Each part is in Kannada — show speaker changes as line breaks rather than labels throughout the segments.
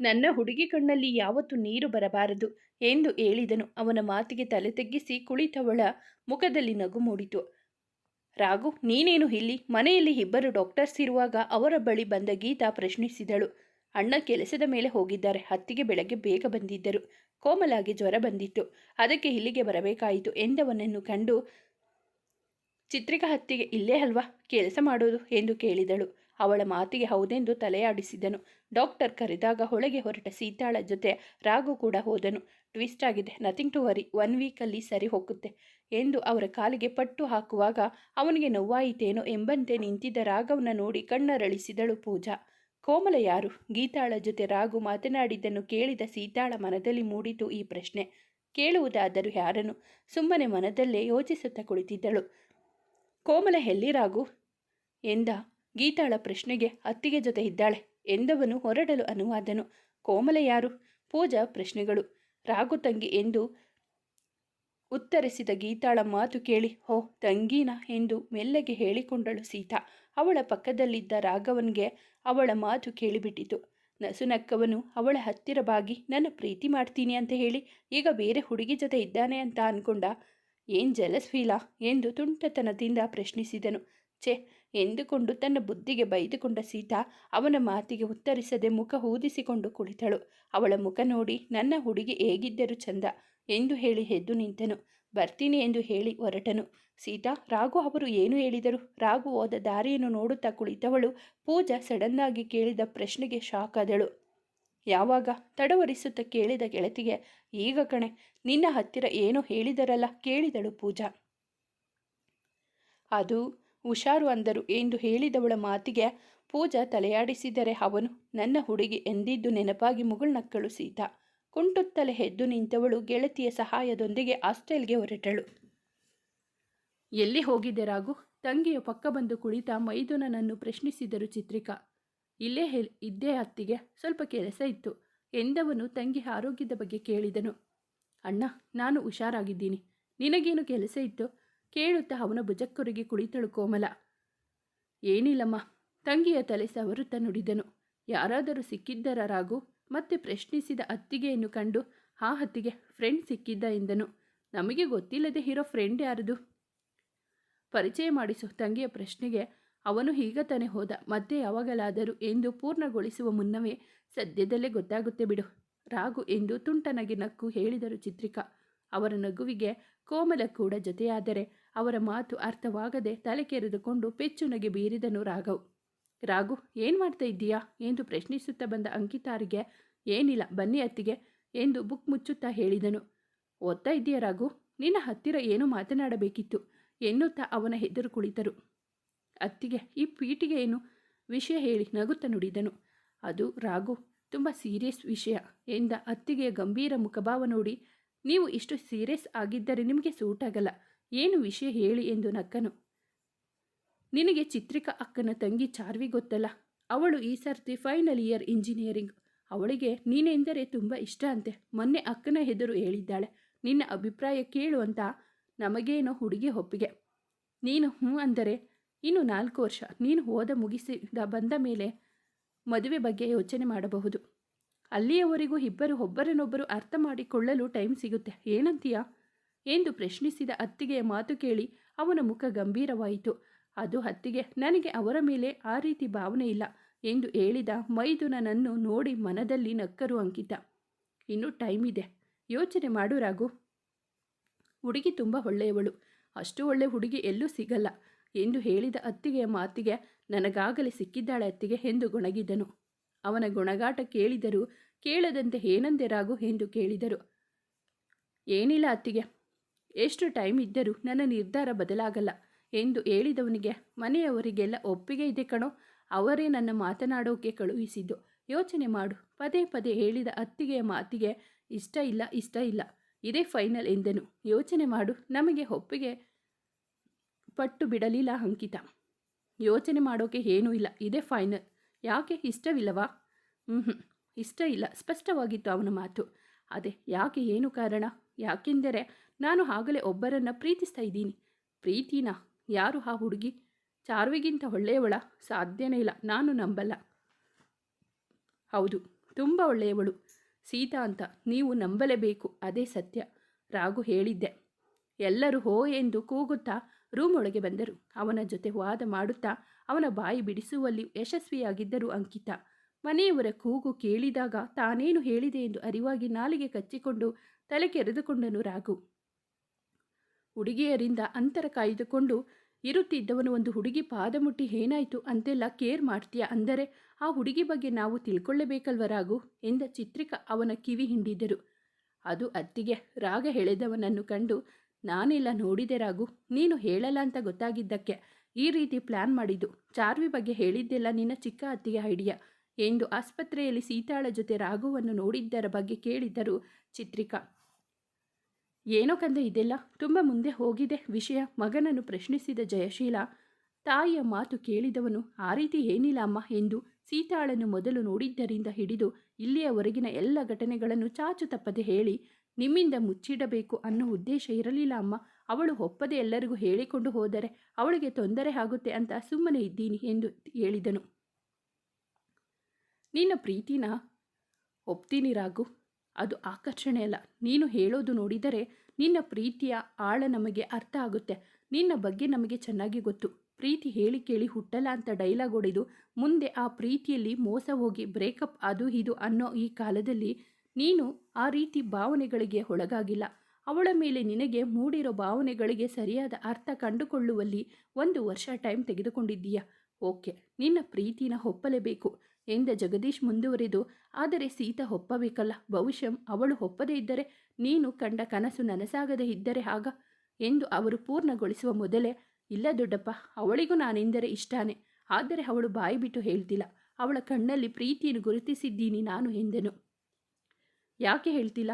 ನನ್ನ ಹುಡುಗಿ ಕಣ್ಣಲ್ಲಿ ಯಾವತ್ತೂ ನೀರು ಬರಬಾರದು ಎಂದು ಹೇಳಿದನು. ಅವನ ಮಾತಿಗೆ ತಲೆ ತಗ್ಗಿಸಿ ಕುಳಿತವಳ ಮುಖದಲ್ಲಿ ನಗು ಮೂಡಿತು. ರಾಘು, ನೀನೇನು ಇಲ್ಲಿ? ಮನೆಯಲ್ಲಿ ಇಬ್ಬರು ಡಾಕ್ಟರ್ಸ್ ಇರುವಾಗ ಅವರ ಬಳಿ ಬಂದ ಗೀತಾ ಪ್ರಶ್ನಿಸಿದಳು. ಅಣ್ಣ ಕೆಲಸದ ಮೇಲೆ ಹೋಗಿದ್ದಾರೆ. ಹತ್ತಿಗೆ ಬೆಳಗ್ಗೆ ಬೇಗ ಬಂದಿದ್ದರು. ಕೋಮಲಾಗಿ ಜ್ವರ ಬಂದಿತ್ತು. ಅದಕ್ಕೆ ಇಲ್ಲಿಗೆ ಬರಬೇಕಾಯಿತು ಎಂದವನನ್ನು ಕಂಡು, ಚಿತ್ರಿಕಾ ಹತ್ತಿಗೆ, ಇಲ್ಲೇ ಅಲ್ವಾ? ಕೆಲಸ ಮಾಡೋದು? ಎಂದು ಕೇಳಿದಳು. ಅವಳ ಮಾತಿಗೆ ಹೌದೆಂದು ತಲೆಯಾಡಿಸಿದನು. ಡಾಕ್ಟರ್ ಕರೆದಾಗ ಹೊಳೆಗೆ ಹೊರಟ ಸೀತಾಳ ಜೊತೆ ರಾಘು ಕೂಡ ಹೋದನು. ಟ್ವಿಸ್ಟ್ ಆಗಿದೆ. Nothing to worry. ಒನ್ ವೀಕಲ್ಲಿ ಸರಿ ಹೋಗುತ್ತೆ ಎಂದು ಅವರ ಕಾಲಿಗೆ ಪಟ್ಟು ಹಾಕುವಾಗ ಅವನಿಗೆ ನೋವಾಯಿತೇನೋ ಎಂಬಂತೆ ನಿಂತಿದ್ದ ರಾಘವನ ನೋಡಿ ಕಣ್ಣರಳಿಸಿದಳು ಪೂಜಾ. ಕೋಮಲ ಯಾರು? ಗೀತಾಳ ಜೊತೆ ರಾಘು ಮಾತನಾಡಿದ್ದನ್ನು ಕೇಳಿದ ಸೀತಾಳ ಮನದಲ್ಲಿ ಮೂಡಿತು ಈ ಪ್ರಶ್ನೆ. ಕೇಳುವುದಾದರೂ ಯಾರನು ಸುಮ್ಮನೆ ಮನದಲ್ಲೇ ಯೋಚಿಸುತ್ತಾ ಕುಳಿತಿದ್ದಳು. ಕೋಮಲ, ಎಲ್ಲಿ ರಾಘು? ಎಂದ? ಗೀತಾಳ ಪ್ರಶ್ನೆಗೆ ಅತ್ತಿಗೆ ಜೊತೆ ಇದ್ದಾಳೆ. ಎಂದವನು ಹೊರಡಲು ಅನುವಾದನು. ಕೋಮಲ ಯಾರು? ಪೂಜಾ ಪ್ರಶ್ನೆಗಳು. ರಾಘು ತಂಗಿ ಎಂದು ಉತ್ತರಿಸಿದ ಗೀತಾಳ ಮಾತು ಕೇಳಿ, ಹೋ, ತಂಗೀನ ಎಂದು ಮೆಲ್ಲಗೆ ಹೇಳಿಕೊಂಡಳು ಸೀತಾ. ಅವಳ ಪಕ್ಕದಲ್ಲಿದ್ದ ರಾಘವನ್ಗೆ ಅವಳ ಮಾತು ಕೇಳಿಬಿಟ್ಟಿತು. ನಸುನಕ್ಕವನು ಅವಳ ಹತ್ತಿರ ಬಾಗಿ, ನನ್ನ ಪ್ರೀತಿ ಮಾಡ್ತೀನಿ ಅಂತ ಹೇಳಿ, ಈಗ ಬೇರೆ ಹುಡುಗಿ ಜೊತೆ ಇದ್ದಾನೆ ಅಂತ ಅನ್ಕೊಂಡ? ಏನ್ ಜಲಸ್ ಫೀಲಾ ಎಂದು ತುಂಟತನದಿಂದ ಪ್ರಶ್ನಿಸಿದನು. ಛೆ ಎಂದುಕೊಂಡು ತನ್ನ ಬುದ್ಧಿಗೆ ಬೈದುಕೊಂಡ ಸೀತಾ ಅವನ ಮಾತಿಗೆ ಉತ್ತರಿಸದೆ ಮುಖ ಊದಿಸಿಕೊಂಡು ಕುಳಿತಳು. ಅವಳ ಮುಖ ನೋಡಿ, ನನ್ನ ಹುಡುಗಿ ಹೇಗಿದ್ದರೂ ಚಂದ ಎಂದು ಹೇಳಿ ಎದ್ದು ನಿಂತನು. ಬರ್ತೀನಿ ಎಂದು ಹೇಳಿ ಹೊರಟನು. ಸೀತಾ, ರಾಘು ಅವರು ಏನು ಹೇಳಿದರು? ರಾಘು ಹೋದ ದಾರಿಯನ್ನು ನೋಡುತ್ತಾ ಕುಳಿತವಳು ಪೂಜಾ ಸಡನ್ನಾಗಿ ಕೇಳಿದ ಪ್ರಶ್ನೆಗೆ ಶಾಕ್ ಆದಳು. ಯಾವಾಗ? ತಡವರಿಸುತ್ತಾ ಕೇಳಿದ ಗೆಳತಿಗೆ? ಈಗ ಕಣೆ, ನಿನ್ನ ಹತ್ತಿರ ಏನೋ ಹೇಳಿದರಲ್ಲ? ಕೇಳಿದಳು ಪೂಜಾ. ಅದು ಹುಷಾರು ಅಂದರು ಎಂದು ಹೇಳಿದವಳ ಮಾತಿಗೆ ಪೂಜಾ ತಲೆಯಾಡಿಸಿದರೆ ಅವನು, ನನ್ನ ಹುಡುಗಿ ಎಂದಿದ್ದು ನೆನಪಾಗಿ ಮುಗುಳ್ನಕ್ಕಳು ಸೀತಾ. ಕುಂಟುತ್ತಲೆ ಎದ್ದು ನಿಂತವಳು ಗೆಳತಿಯ ಸಹಾಯದೊಂದಿಗೆ ಹಾಸ್ಟೆಲ್ಗೆ ಹೊರಟಳು. ಎಲ್ಲಿ ಹೋಗಿದ್ದೆ ರಾಘು? ತಂಗಿಯ ಪಕ್ಕ ಬಂದು ಕುಳಿತ ಮೈದುನನನ್ನು ಪ್ರಶ್ನಿಸಿದರು ಚಿತ್ರಿಕಾ. ಇಲ್ಲೇ ಹೇ, ಇದ್ದೇ ಅತ್ತಿಗೆ. ಸ್ವಲ್ಪ ಕೆಲಸ ಇತ್ತು. ಎಂದವನು ತಂಗಿ ಆರೋಗ್ಯದ ಬಗ್ಗೆ ಕೇಳಿದನು. ಅಣ್ಣ, ನಾನು ಹುಷಾರಾಗಿದ್ದೀನಿ. ನಿನಗೇನು ಕೆಲಸ ಇತ್ತು? ಕೇಳುತ್ತಾ ಅವನ ಭುಜಕ್ಕೊರಗಿ ಕುಳಿತಳು ಕೋಮಲ. ಏನಿಲ್ಲಮ್ಮ, ತಂಗಿಯ ತಲೆ ಸವರುತ್ತ ನುಡಿದನು. ಯಾರಾದರೂ ಸಿಕ್ಕಿದ್ದರ ರಾಗು, ಮತ್ತೆ ಪ್ರಶ್ನಿಸಿದ ಅತ್ತಿಗೆಯನ್ನು ಕಂಡು ಆ ಹತ್ತಿಗೆ ಫ್ರೆಂಡ್ ಸಿಕ್ಕಿದ್ದ ಎಂದನು. ನಮಗೆ ಗೊತ್ತಿಲ್ಲದೆ ಇರೋ ಫ್ರೆಂಡ್ ಯಾರದು? ಪರಿಚಯ ಮಾಡಿಸು ತಂಗಿಯ ಪ್ರಶ್ನೆಗೆ ಅವನು ಈಗ ತಾನೇ ಹೋದ. ಮತ್ತೆ ಯಾವಾಗಲಾದರೂ ಎಂದು ಪೂರ್ಣಗೊಳಿಸುವ ಮುನ್ನವೇ ಸದ್ಯದಲ್ಲೇ ಗೊತ್ತಾಗುತ್ತೆ ಬಿಡು. ರಾಗು ಎಂದು ತುಂಟನಗಿ ನಕ್ಕು ಹೇಳಿದರು ಚಿತ್ರಿಕಾ. ಅವರ ನಗುವಿಗೆ ಕೋಮಲ ಕೂಡ ಜೊತೆಯಾದರೆ ಅವರ ಮಾತು ಅರ್ಥವಾಗದೆ ತಲೆ ಕೆರೆದುಕೊಂಡು ಪೆಚ್ಚುನಗೆ ಬೀರಿದನು ರಾಘವ್. ರಾಘು, ಏನು ಮಾಡ್ತಾ ಇದ್ದೀಯಾ? ಎಂದು ಪ್ರಶ್ನಿಸುತ್ತಾ ಬಂದ ಅಂಕಿತಾರಿಗೆ, ಏನಿಲ್ಲ, ಬನ್ನಿ ಅತ್ತಿಗೆ, ಎಂದು ಬುಕ್ ಮುಚ್ಚುತ್ತಾ ಹೇಳಿದನು. ಓದ್ತಾ ಇದ್ದೀಯ ರಾಘು? ನಿನ್ನ ಹತ್ತಿರ ಏನು ಮಾತನಾಡಬೇಕಿತ್ತು, ಎನ್ನುತ್ತಾ ಅವನ ಹೆದರು ಕುಳಿತರು. ಅತ್ತಿಗೆ, ಈ ಪೀಟಿಗೆ ಏನು? ವಿಷಯ ಹೇಳಿ ನಗುತ್ತಾ ನುಡಿದನು. ಅದು ರಾಘು, ತುಂಬ ಸೀರಿಯಸ್ ವಿಷಯ, ಎಂದ ಅತ್ತಿಗೆಯ ಗಂಭೀರ ಮುಖಭಾವ ನೋಡಿ ನೀವು ಇಷ್ಟು ಸೀರಿಯಸ್ ಆಗಿದ್ದರೆ ನಿಮಗೆ ಸೂಟ್ ಆಗಲ್ಲ ಏನು ವಿಷಯ ಹೇಳಿ ಎಂದು ನಕ್ಕನು. ನಿನಗೆ ಚಿತ್ರಿಕ ಅಕ್ಕನ ತಂಗಿ ಚಾರ್ವಿ ಗೊತ್ತಲ್ಲ? ಅವಳು ಈ ಸರ್ತಿ ಫೈನಲ್ ಇಯರ್ ಇಂಜಿನಿಯರಿಂಗ್. ಅವಳಿಗೆ ನೀನೆಂದರೆ ತುಂಬ ಇಷ್ಟ ಅಂತೆ. ಮೊನ್ನೆ ಅಕ್ಕನ ಹೆದರು ಹೇಳಿದ್ದಾಳೆ. ನಿನ್ನ ಅಭಿಪ್ರಾಯ ಕೇಳು ಅಂತ ನಮಗೇನೋ ಹುಡುಗಿ ಒಪ್ಪಿಗೆ. ನೀನು ಹ್ಞೂ ಅಂದರೆ ಇನ್ನು ನಾಲ್ಕು ವರ್ಷ. ನೀನು ಓದ ಮುಗಿಸಿದ ಬಂದ ಮೇಲೆ ಮದುವೆ ಬಗ್ಗೆ ಯೋಚನೆ ಮಾಡಬಹುದು. ಅಲ್ಲಿಯವರೆಗೂ ಇಬ್ಬರು ಒಬ್ಬರನ್ನೊಬ್ಬರು ಅರ್ಥ ಮಾಡಿಕೊಳ್ಳಲು ಟೈಮ್ ಸಿಗುತ್ತೆ. ಏನಂತೀಯಾ? ಎಂದು ಪ್ರಶ್ನಿಸಿದ ಅತ್ತಿಗೆಯ ಮಾತು ಕೇಳಿ ಅವನ ಮುಖ ಗಂಭೀರವಾಯಿತು. ಅದು ಅತ್ತಿಗೆ, ನನಗೆ ಅವರ ಮೇಲೆ ಆ ರೀತಿ ಭಾವನೆ ಇಲ್ಲ ಎಂದು ಹೇಳಿದ ಮೈದುನನನ್ನು ನೋಡಿ ಮನದಲ್ಲಿ ನಕ್ಕರು ಅಂಕಿತ. ಇನ್ನೂ ಟೈಮ್ ಇದೆ. ಯೋಚನೆ ಮಾಡು ರಾಘು. ಹುಡುಗಿ ತುಂಬ ಒಳ್ಳೆಯವಳು. ಅಷ್ಟು ಒಳ್ಳೆ ಹುಡುಗಿ ಎಲ್ಲೂ ಸಿಗಲ್ಲ ಎಂದು ಹೇಳಿದ ಅತ್ತಿಗೆಯ ಮಾತಿಗೆ ನನಗಾಗಲೇ ಸಿಕ್ಕಿದ್ದಾಳೆ ಅತ್ತಿಗೆ ಎಂದು ಗೊಣಗಿದನು. ಅವನ ಗುಣಗಾಟ ಕೇಳಿದರು ಕೇಳದಂತೆ ಏನಂದೆ ರಾಗು ಎಂದು ಕೇಳಿದರು. ಏನಿಲ್ಲ ಅತ್ತಿಗೆ, ಎಷ್ಟು ಟೈಮ್ ಇದ್ದರೂ ನನ್ನ ನಿರ್ಧಾರ ಬದಲಾಗಲ್ಲ ಎಂದು ಹೇಳಿದವನಿಗೆ ಮನೆಯವರಿಗೆಲ್ಲ ಒಪ್ಪಿಗೆ ಇದೆ ಕಣೋ, ಅವರೇ ನನ್ನ ಮಾತನಾಡೋಕೆ ಕಳುಹಿಸಿದ್ದು. ಯೋಚನೆ ಮಾಡು. ಪದೇ ಪದೇ ಹೇಳಿದ ಅತ್ತಿಗೆಯ ಮಾತಿಗೆ, ಇಷ್ಟ ಇಲ್ಲ ಇಷ್ಟ ಇಲ್ಲ. ಇದೇ ಫೈನಲ್ ಎಂದನು. ಯೋಚನೆ ಮಾಡು. ನಮಗೆ ಒಪ್ಪಿಗೆ ಪಟ್ಟು ಬಿಡಲಿಲ್ಲ ಅಂಕಿತ. ಯೋಚನೆ ಮಾಡೋಕೆ ಏನೂ ಇಲ್ಲ. ಇದೇ ಫೈನಲ್. ಯಾಕೆ? ಇಷ್ಟವಿಲ್ಲವಾ? ಹ್ಞೂ ಇಷ್ಟ ಇಲ್ಲ, ಸ್ಪಷ್ಟವಾಗಿತ್ತು ಅವನ ಮಾತು. ಅದೇ, ಯಾಕೆ ಏನು ಕಾರಣ? ಯಾಕೆಂದರೆ ನಾನು ಆಗಲೇ ಒಬ್ಬರನ್ನು ಪ್ರೀತಿಸ್ತಾ ಇದ್ದೀನಿ. ಪ್ರೀತಿನ? ಯಾರು ಆ ಹುಡುಗಿ? ಚಾರ್ವಿಗಿಂತ ಒಳ್ಳೆಯವಳ? ಸಾಧ್ಯನೇ ಇಲ್ಲ, ನಾನು ನಂಬಲ್ಲ. ಹೌದು, ತುಂಬ ಒಳ್ಳೆಯವಳು. ಸೀತಾ ಅಂತ, ನೀವು ನಂಬಲೇಬೇಕು, ಅದೇ ಸತ್ಯ. ರಾಘು ಹೇಳಿದ್ದೆ. ಎಲ್ಲರೂ ಹೋ ಎಂದು ಕೂಗುತ್ತಾ ರೂಮ್ ಒಳಗೆ ಬಂದರು. ಅವನ ಜೊತೆ ವಾದ ಮಾಡುತ್ತಾ ಅವನ ಬಾಯಿ ಬಿಡಿಸುವಲ್ಲಿ ಯಶಸ್ವಿಯಾಗಿದ್ದರು ಅಂಕಿತ. ಮನೆಯವರ ಕೂಗು ಕೇಳಿದಾಗ ತಾನೇನು ಹೇಳಿದೆ ಎಂದು ಅರಿವಾಗಿ ನಾಲಿಗೆ ಕಚ್ಚಿಕೊಂಡು ತಲೆ ಕೆರೆದುಕೊಂಡನು ರಾಘು. ಹುಡುಗಿಯರಿಂದ ಅಂತರ ಕಾಯ್ದುಕೊಂಡು, ಇರುತ್ತಿದ್ದವನು ಒಂದು ಹುಡುಗಿ ಪಾದ ಮುಟ್ಟಿ ಏನಾಯಿತು ಅಂತೆಲ್ಲ ಕೇರ್ ಮಾಡ್ತೀಯ ಅಂದರೆ, ಆ ಹುಡುಗಿ ಬಗ್ಗೆ ನಾವು ತಿಳ್ಕೊಳ್ಳೇಬೇಕಲ್ವ ರಾಘು? ಎಂದ ಚಿತ್ರಿಕ ಅವನ ಕಿವಿ ಹಿಂಡಿದರು. ಅದು ಅತ್ತಿಗೆ ರಾಗ ಹೇಳಿದವನನ್ನು ಕಂಡು, ನಾನೆಲ್ಲ ನೋಡಿದೆ ರಾಘು, ನೀನು ಹೇಳಲ್ಲ ಅಂತ ಗೊತ್ತಾಗಿದ್ದಕ್ಕೆ ಈ ರೀತಿ ಪ್ಲ್ಯಾನ್ ಮಾಡಿದ್ದು. ಚಾರ್ವಿ ಬಗ್ಗೆ ಹೇಳಿದ್ದೆಲ್ಲ ನಿನ್ನ ಚಿಕ್ಕ ಅತ್ತಿಗೆ ಐಡಿಯಾ. ಎಂದು ಆಸ್ಪತ್ರೆಯಲ್ಲಿ ಸೀತಾಳ ಜೊತೆ ರಾಘುವನ್ನು ನೋಡಿದ್ದರ ಬಗ್ಗೆ ಕೇಳಿದ್ದರು ಚಿತ್ರಿಕಾ. ಏನೋ ಕಂದ ಇದೆಲ್ಲ? ತುಂಬ ಮುಂದೆ ಹೋಗಿದೆ ವಿಷಯ. ಮಗನನ್ನು ಪ್ರಶ್ನಿಸಿದ ಜಯಶೀಲ, ತಾಯಿಯ ಮಾತು ಕೇಳಿದವನು, ಆ ರೀತಿ ಏನಿಲ್ಲ ಅಮ್ಮ ಎಂದು ಸೀತಾಳನ್ನು ಮೊದಲು ನೋಡಿದ್ದರಿಂದ ಹಿಡಿದು ಇಲ್ಲಿಯವರೆಗಿನ ಎಲ್ಲ ಘಟನೆಗಳನ್ನು ಚಾಚು ತಪ್ಪದೆ ಹೇಳಿ, ನಿಮ್ಮಿಂದ ಮುಚ್ಚಿಡಬೇಕು ಅನ್ನೋ ಉದ್ದೇಶ ಇರಲಿಲ್ಲ ಅಮ್ಮ. ಅವಳು ಒಪ್ಪದೆ ಎಲ್ಲರಿಗೂ ಹೇಳಿಕೊಂಡು ಹೋದರೆ ಅವಳಿಗೆ ತೊಂದರೆ ಆಗುತ್ತೆ ಅಂತ ಸುಮ್ಮನೆ ಇದ್ದೀನಿ ಎಂದು ಹೇಳಿದನು. ನಿನ್ನ ಪ್ರೀತಿನ ಒಪ್ತೀನಿ ರಾಘು. ಅದು ಆಕರ್ಷಣೆ ಅಲ್ಲ. ನೀನು ಹೇಳೋದು ನೋಡಿದರೆ ನಿನ್ನ ಪ್ರೀತಿಯ ಆಳ ನಮಗೆ ಅರ್ಥ ಆಗುತ್ತೆ. ನಿನ್ನ ಬಗ್ಗೆ ನಮಗೆ ಚೆನ್ನಾಗಿ ಗೊತ್ತು. ಪ್ರೀತಿ ಹೇಳಿ ಕೇಳಿ ಹುಟ್ಟಲ್ಲ ಅಂತ ಡೈಲಾಗ್ ಹೊಡೆದು ಮುಂದೆ ಆ ಪ್ರೀತಿಯಲ್ಲಿ ಮೋಸ ಹೋಗಿ ಬ್ರೇಕಪ್ ಅದು ಇದು ಅನ್ನೋ ಈ ಕಾಲದಲ್ಲಿ ನೀನು ಆ ರೀತಿ ಭಾವನೆಗಳಿಗೆ ಒಳಗಾಗಿಲ್ಲ. ಅವಳ ಮೇಲೆ ನಿನಗೆ ಮೂಡಿರೋ ಭಾವನೆಗಳಿಗೆ ಸರಿಯಾದ ಅರ್ಥ ಕಂಡುಕೊಳ್ಳುವಲ್ಲಿ ಒಂದು ವರ್ಷ ಟೈಮ್ ತೆಗೆದುಕೊಂಡಿದ್ದೀಯಾ? ಓಕೆ ನಿನ್ನ ಪ್ರೀತಿನ ಒಪ್ಪಲೇಬೇಕು. ಎಂದ ಜಗದೀಶ್ ಮುಂದುವರಿದು, ಆದರೆ ಸೀತಾ ಒಪ್ಪಬೇಕಲ್ಲ ಬಹುಶಃ ಅವಳು ಒಪ್ಪದೇ ಇದ್ದರೆ ನೀನು ಕಂಡ ಕನಸು ನನಸಾಗದೇ ಇದ್ದರೆ ಆಗ? ಎಂದು ಅವರು ಪೂರ್ಣಗೊಳಿಸುವ ಮೊದಲೇ, ಇಲ್ಲ ದೊಡ್ಡಪ್ಪ, ಅವಳಿಗೂ ನಾನೆಂದರೆ ಇಷ್ಟಾನೆ, ಆದರೆ ಅವಳು ಬಾಯಿ ಬಿಟ್ಟು ಹೇಳ್ತಿಲ್ಲ, ಅವಳ ಕಣ್ಣಲ್ಲಿ ಪ್ರೀತಿಯನ್ನು ಗುರುತಿಸಿದ್ದೀನಿ ನಾನು, ಎಂದನು. ಯಾಕೆ ಹೇಳ್ತಿಲ್ಲ?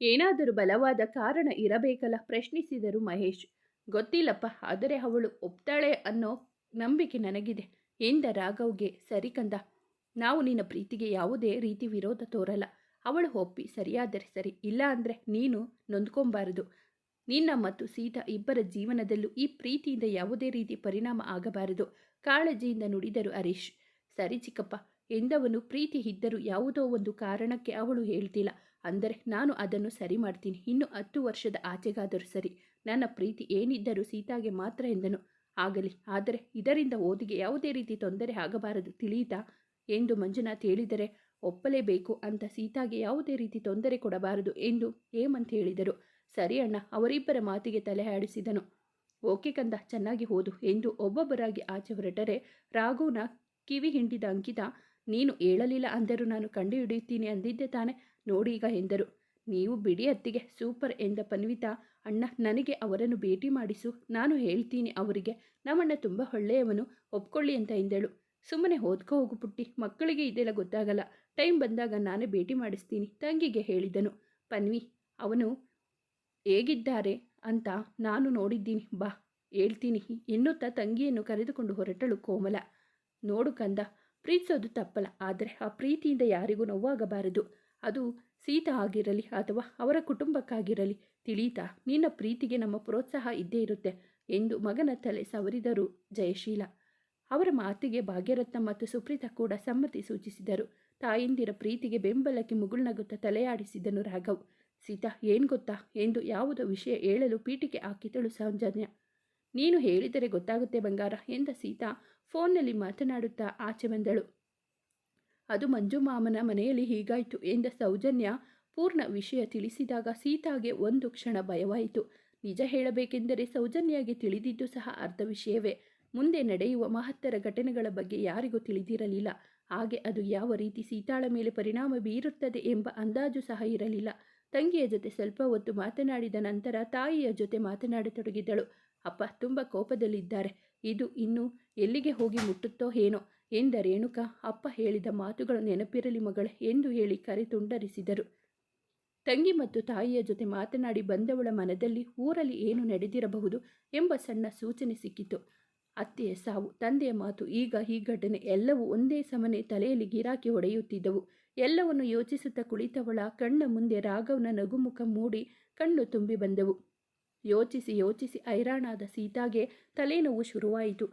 ಏನಾದರೂ ಬಲವಾದ ಕಾರಣ ಇರಬೇಕಲ್ಲ, ಪ್ರಶ್ನಿಸಿದರು ಮಹೇಶ್. ಗೊತ್ತಿಲ್ಲಪ್ಪ, ಆದರೆ ಅವಳು ಒಪ್ತಾಳೆ ಅನ್ನೋ ನಂಬಿಕೆ ನನಗಿದೆ. ಎಂದ ರಾಘವ್ಗೆ, ಸರಿ ಕಂದ, ನಾವು ನಿನ್ನ ಪ್ರೀತಿಗೆ ಯಾವುದೇ ರೀತಿ ವಿರೋಧ ತೋರಲ್ಲ. ಅವಳು ಒಪ್ಪಿ ಸರಿಯಾದರೆ ಸರಿ, ಇಲ್ಲ ಅಂದರೆ ನೀನು ನೊಂದ್ಕೊಬಾರದು. ನಿನ್ನ ಮತ್ತು ಸೀತಾ ಇಬ್ಬರ ಜೀವನದಲ್ಲೂ ಈ ಪ್ರೀತಿಯಿಂದ ಯಾವುದೇ ರೀತಿ ಪರಿಣಾಮ ಆಗಬಾರದು. ಕಾಳಜಿಯಿಂದ ನುಡಿದರು ಹರೀಶ್. ಸರಿ ಚಿಕ್ಕಪ್ಪ, ಎಂದವನು ಪ್ರೀತಿ ಇದ್ದರೂ ಯಾವುದೋ ಒಂದು ಕಾರಣಕ್ಕೆ ಅವಳು ಹೇಳ್ತಿಲ್ಲ. ಅಂದರೆ ನಾನು ಅದನ್ನು ಸರಿ ಮಾಡ್ತೀನಿ. ಇನ್ನು ಹತ್ತು ವರ್ಷದ ಆಚೆಗಾದರೂ ಸರಿ. ನನ್ನ ಪ್ರೀತಿ ಏನಿದ್ದರೂ ಸೀತಾಗೆ ಮಾತ್ರ ಎಂದನು. ಆಗಲಿ. ಆದರೆ ಇದರಿಂದ ಓದಿಗೆ ಯಾವುದೇ ರೀತಿ ತೊಂದರೆ ಆಗಬಾರದು ತಿಳಿಯಿತಾ? ಎಂದು ಮಂಜುನಾಥ್ ಹೇಳಿದರೆ, ಒಪ್ಪಲೇಬೇಕು ಅಂತ ಸೀತಾಗೆ ಯಾವುದೇ ರೀತಿ ತೊಂದರೆ ಕೊಡಬಾರದು ಎಂದು ಹೇಮಂತ್ ಹೇಳಿದರು. ಸರಿ ಅಣ್ಣ, ಅವರಿಬ್ಬರ ಮಾತಿಗೆ ತಲೆ ಆಡಿಸಿದನು. ಓಕೆ ಕಂದ, ಚೆನ್ನಾಗಿ ಓದು ಎಂದು ಒಬ್ಬೊಬ್ಬರಾಗಿ ಆಚೆ ಹೊರಟರೆ ರಾಘುನ ಕಿವಿ ಹಿಂಡಿದ ಅಂಕಿತ, ನೀನು ಹೇಳಲಿಲ್ಲ ಅಂದರೂ ನಾನು ಕಂಡುಹಿಡಿಯುತ್ತೀನಿ ಅಂದಿದ್ದೆ ತಾನೆ ನೋಡೀಗ ಎಂದರು. ನೀವು ಬಿಡಿ ಅತ್ತಿಗೆ, ಸೂಪರ್ ಎಂದ ಪನ್ವಿತಾ ಅಣ್ಣ, ನನಗೆ ಅವರನ್ನು ಭೇಟಿ ಮಾಡಿಸು. ನಾನು ಹೇಳ್ತೀನಿ ಅವರಿಗೆ, ನಮ್ಮಣ್ಣ ತುಂಬ ಒಳ್ಳೆಯವನು, ಒಪ್ಕೊಳ್ಳಿ ಅಂತ ಎಂದಳು. ಸುಮ್ಮನೆ ಓದ್ಕೋ ಹೋಗು ಪುಟ್ಟಿ, ಮಕ್ಕಳಿಗೆ ಇದೆಲ್ಲ ಗೊತ್ತಾಗಲ್ಲ. ಟೈಮ್ ಬಂದಾಗ ನಾನೇ ಭೇಟಿ ಮಾಡಿಸ್ತೀನಿ, ತಂಗಿಗೆ ಹೇಳಿದನು. ಪನ್ವಿ, ಅವನು, ಹೇಗಿದ್ದಾರೆ? ಅಂತ ನಾನು ನೋಡಿದ್ದೀನಿ, ಬಾ, ಹೇಳ್ತೀನಿ. ಎನ್ನುತ್ತಾ ತಂಗಿಯನ್ನು ಕರೆದುಕೊಂಡು ಹೊರಟಳು ಕೋಮಲ. ನೋಡು ಕಂದ, ಪ್ರೀತಿಸೋದು ತಪ್ಪಲ್ಲ, ಆದರೆ ಆ ಪ್ರೀತಿಯಿಂದ ಯಾರಿಗೂ ನೋವಾಗಬಾರದು. ಅದು ಸೀತಾ ಆಗಿರಲಿ ಅಥವಾ ಅವರ ಕುಟುಂಬಕ್ಕಾಗಿರಲಿ ತಿಳಿಯಿತಾ ನಿನ್ನ ಪ್ರೀತಿಗೆ ನಮ್ಮ ಪ್ರೋತ್ಸಾಹ ಇದ್ದೇ ಇರುತ್ತೆ ಎಂದು ಮಗನ ತಲೆ ಸವರಿದರು ಜಯಶೀಲ. ಅವರ ಮಾತಿಗೆ ಭಾಗ್ಯರತ್ನ ಮತ್ತು ಸುಪ್ರೀತಾ ಕೂಡ ಸಮ್ಮತಿ ಸೂಚಿಸಿದರು. ತಾಯಿಂದಿರ ಪ್ರೀತಿಗೆ ಬೆಂಬಲಕ್ಕೆ ಮುಗುಳ್ನಗುತ್ತ ತಲೆಯಾಡಿಸಿದನು ರಾಘವ್. ಸೀತಾ, ಏನು ಗೊತ್ತಾ ಎಂದು ಯಾವುದೋ ವಿಷಯ ಹೇಳಲು ಪೀಠಿಕೆ ಹಾಕಿದಳು ಸೌಜನ್ಯ. ನೀನು ಹೇಳಿದರೆ ಗೊತ್ತಾಗುತ್ತೆ ಬಂಗಾರ ಎಂದ ಸೀತಾ ಫೋನ್ನಲ್ಲಿ ಮಾತನಾಡುತ್ತಾ ಆಚೆ ಬಂದಳು. ಅದು ಮಂಜು ಮಾಮನ ಮನೆಯಲ್ಲಿ ಹೀಗಾಯಿತು ಎಂದ ಸೌಜನ್ಯ ಪೂರ್ಣ ವಿಷಯ ತಿಳಿಸಿದಾಗ ಸೀತಾಗೆ ಒಂದು ಕ್ಷಣ ಭಯವಾಯಿತು. ನಿಜ ಹೇಳಬೇಕೆಂದರೆ ಸೌಜನ್ಯಾಗಿ ತಿಳಿದಿದ್ದು ಸಹ ಅರ್ಧ ವಿಷಯವೇ. ಮುಂದೆ ನಡೆಯುವ ಮಹತ್ತರ ಘಟನೆಗಳ ಬಗ್ಗೆ ಯಾರಿಗೂ ತಿಳಿದಿರಲಿಲ್ಲ. ಹಾಗೆ ಅದು ಯಾವ ರೀತಿ ಸೀತಾಳ ಮೇಲೆ ಪರಿಣಾಮ ಬೀರುತ್ತದೆ ಎಂಬ ಅಂದಾಜು ಸಹ ಇರಲಿಲ್ಲ. ತಂಗಿಯ ಜೊತೆ ಸ್ವಲ್ಪ ಹೊತ್ತು ಮಾತನಾಡಿದ ನಂತರ ತಾಯಿಯ ಜೊತೆ ಮಾತನಾಡತೊಡಗಿದಳು. ಅಪ್ಪ, ತುಂಬ ಕೋಪದಲ್ಲಿದ್ದಾರೆ. ಇದು ಇನ್ನು ಎಲ್ಲಿಗೆ ಹೋಗಿ ಮುಟ್ಟುತ್ತೋ ಏನೋ? ಎಂದ ರೇಣುಕಾ. ಅಪ್ಪ ಹೇಳಿದ ಮಾತುಗಳು ನೆನಪಿರಲಿ ಮಗಳೇ ಎಂದು ಹೇಳಿ ಕರೆ ತುಂಡರಿಸಿದರು. ತಂಗಿ ಮತ್ತು ತಾಯಿಯ ಜೊತೆ ಮಾತನಾಡಿ ಬಂದವಳ ಮನದಲ್ಲಿ ಊರಲ್ಲಿ ಏನು ನಡೆದಿರಬಹುದು ಎಂಬ ಸಣ್ಣ ಸೂಚನೆ ಸಿಕ್ಕಿತು. ಅತ್ತೆಯ ಸಾವು, ತಂದೆಯ ಮಾತು, ಈಗ ಈ ಘಟನೆ ಎಲ್ಲವೂ ಒಂದೇ ಸಮನೆ ತಲೆಯಲ್ಲಿ ಗಿರಾಕಿ ಹೊಡೆಯುತ್ತಿದ್ದವು. ಎಲ್ಲವನ್ನು ಯೋಚಿಸುತ್ತಾ ಕುಳಿತವಳ ಕಣ್ಣ ಮುಂದೆ ರಾಘವನ ನಗುಮುಖ ಮೂಡಿ ಕಣ್ಣು ತುಂಬಿ ಬಂದವು. ಯೋಚಿಸಿ ಯೋಚಿಸಿ ಐರಾಣಾದ ಸೀತಾಗೆ ತಲೆನೋವು ಶುರುವಾಯಿತು.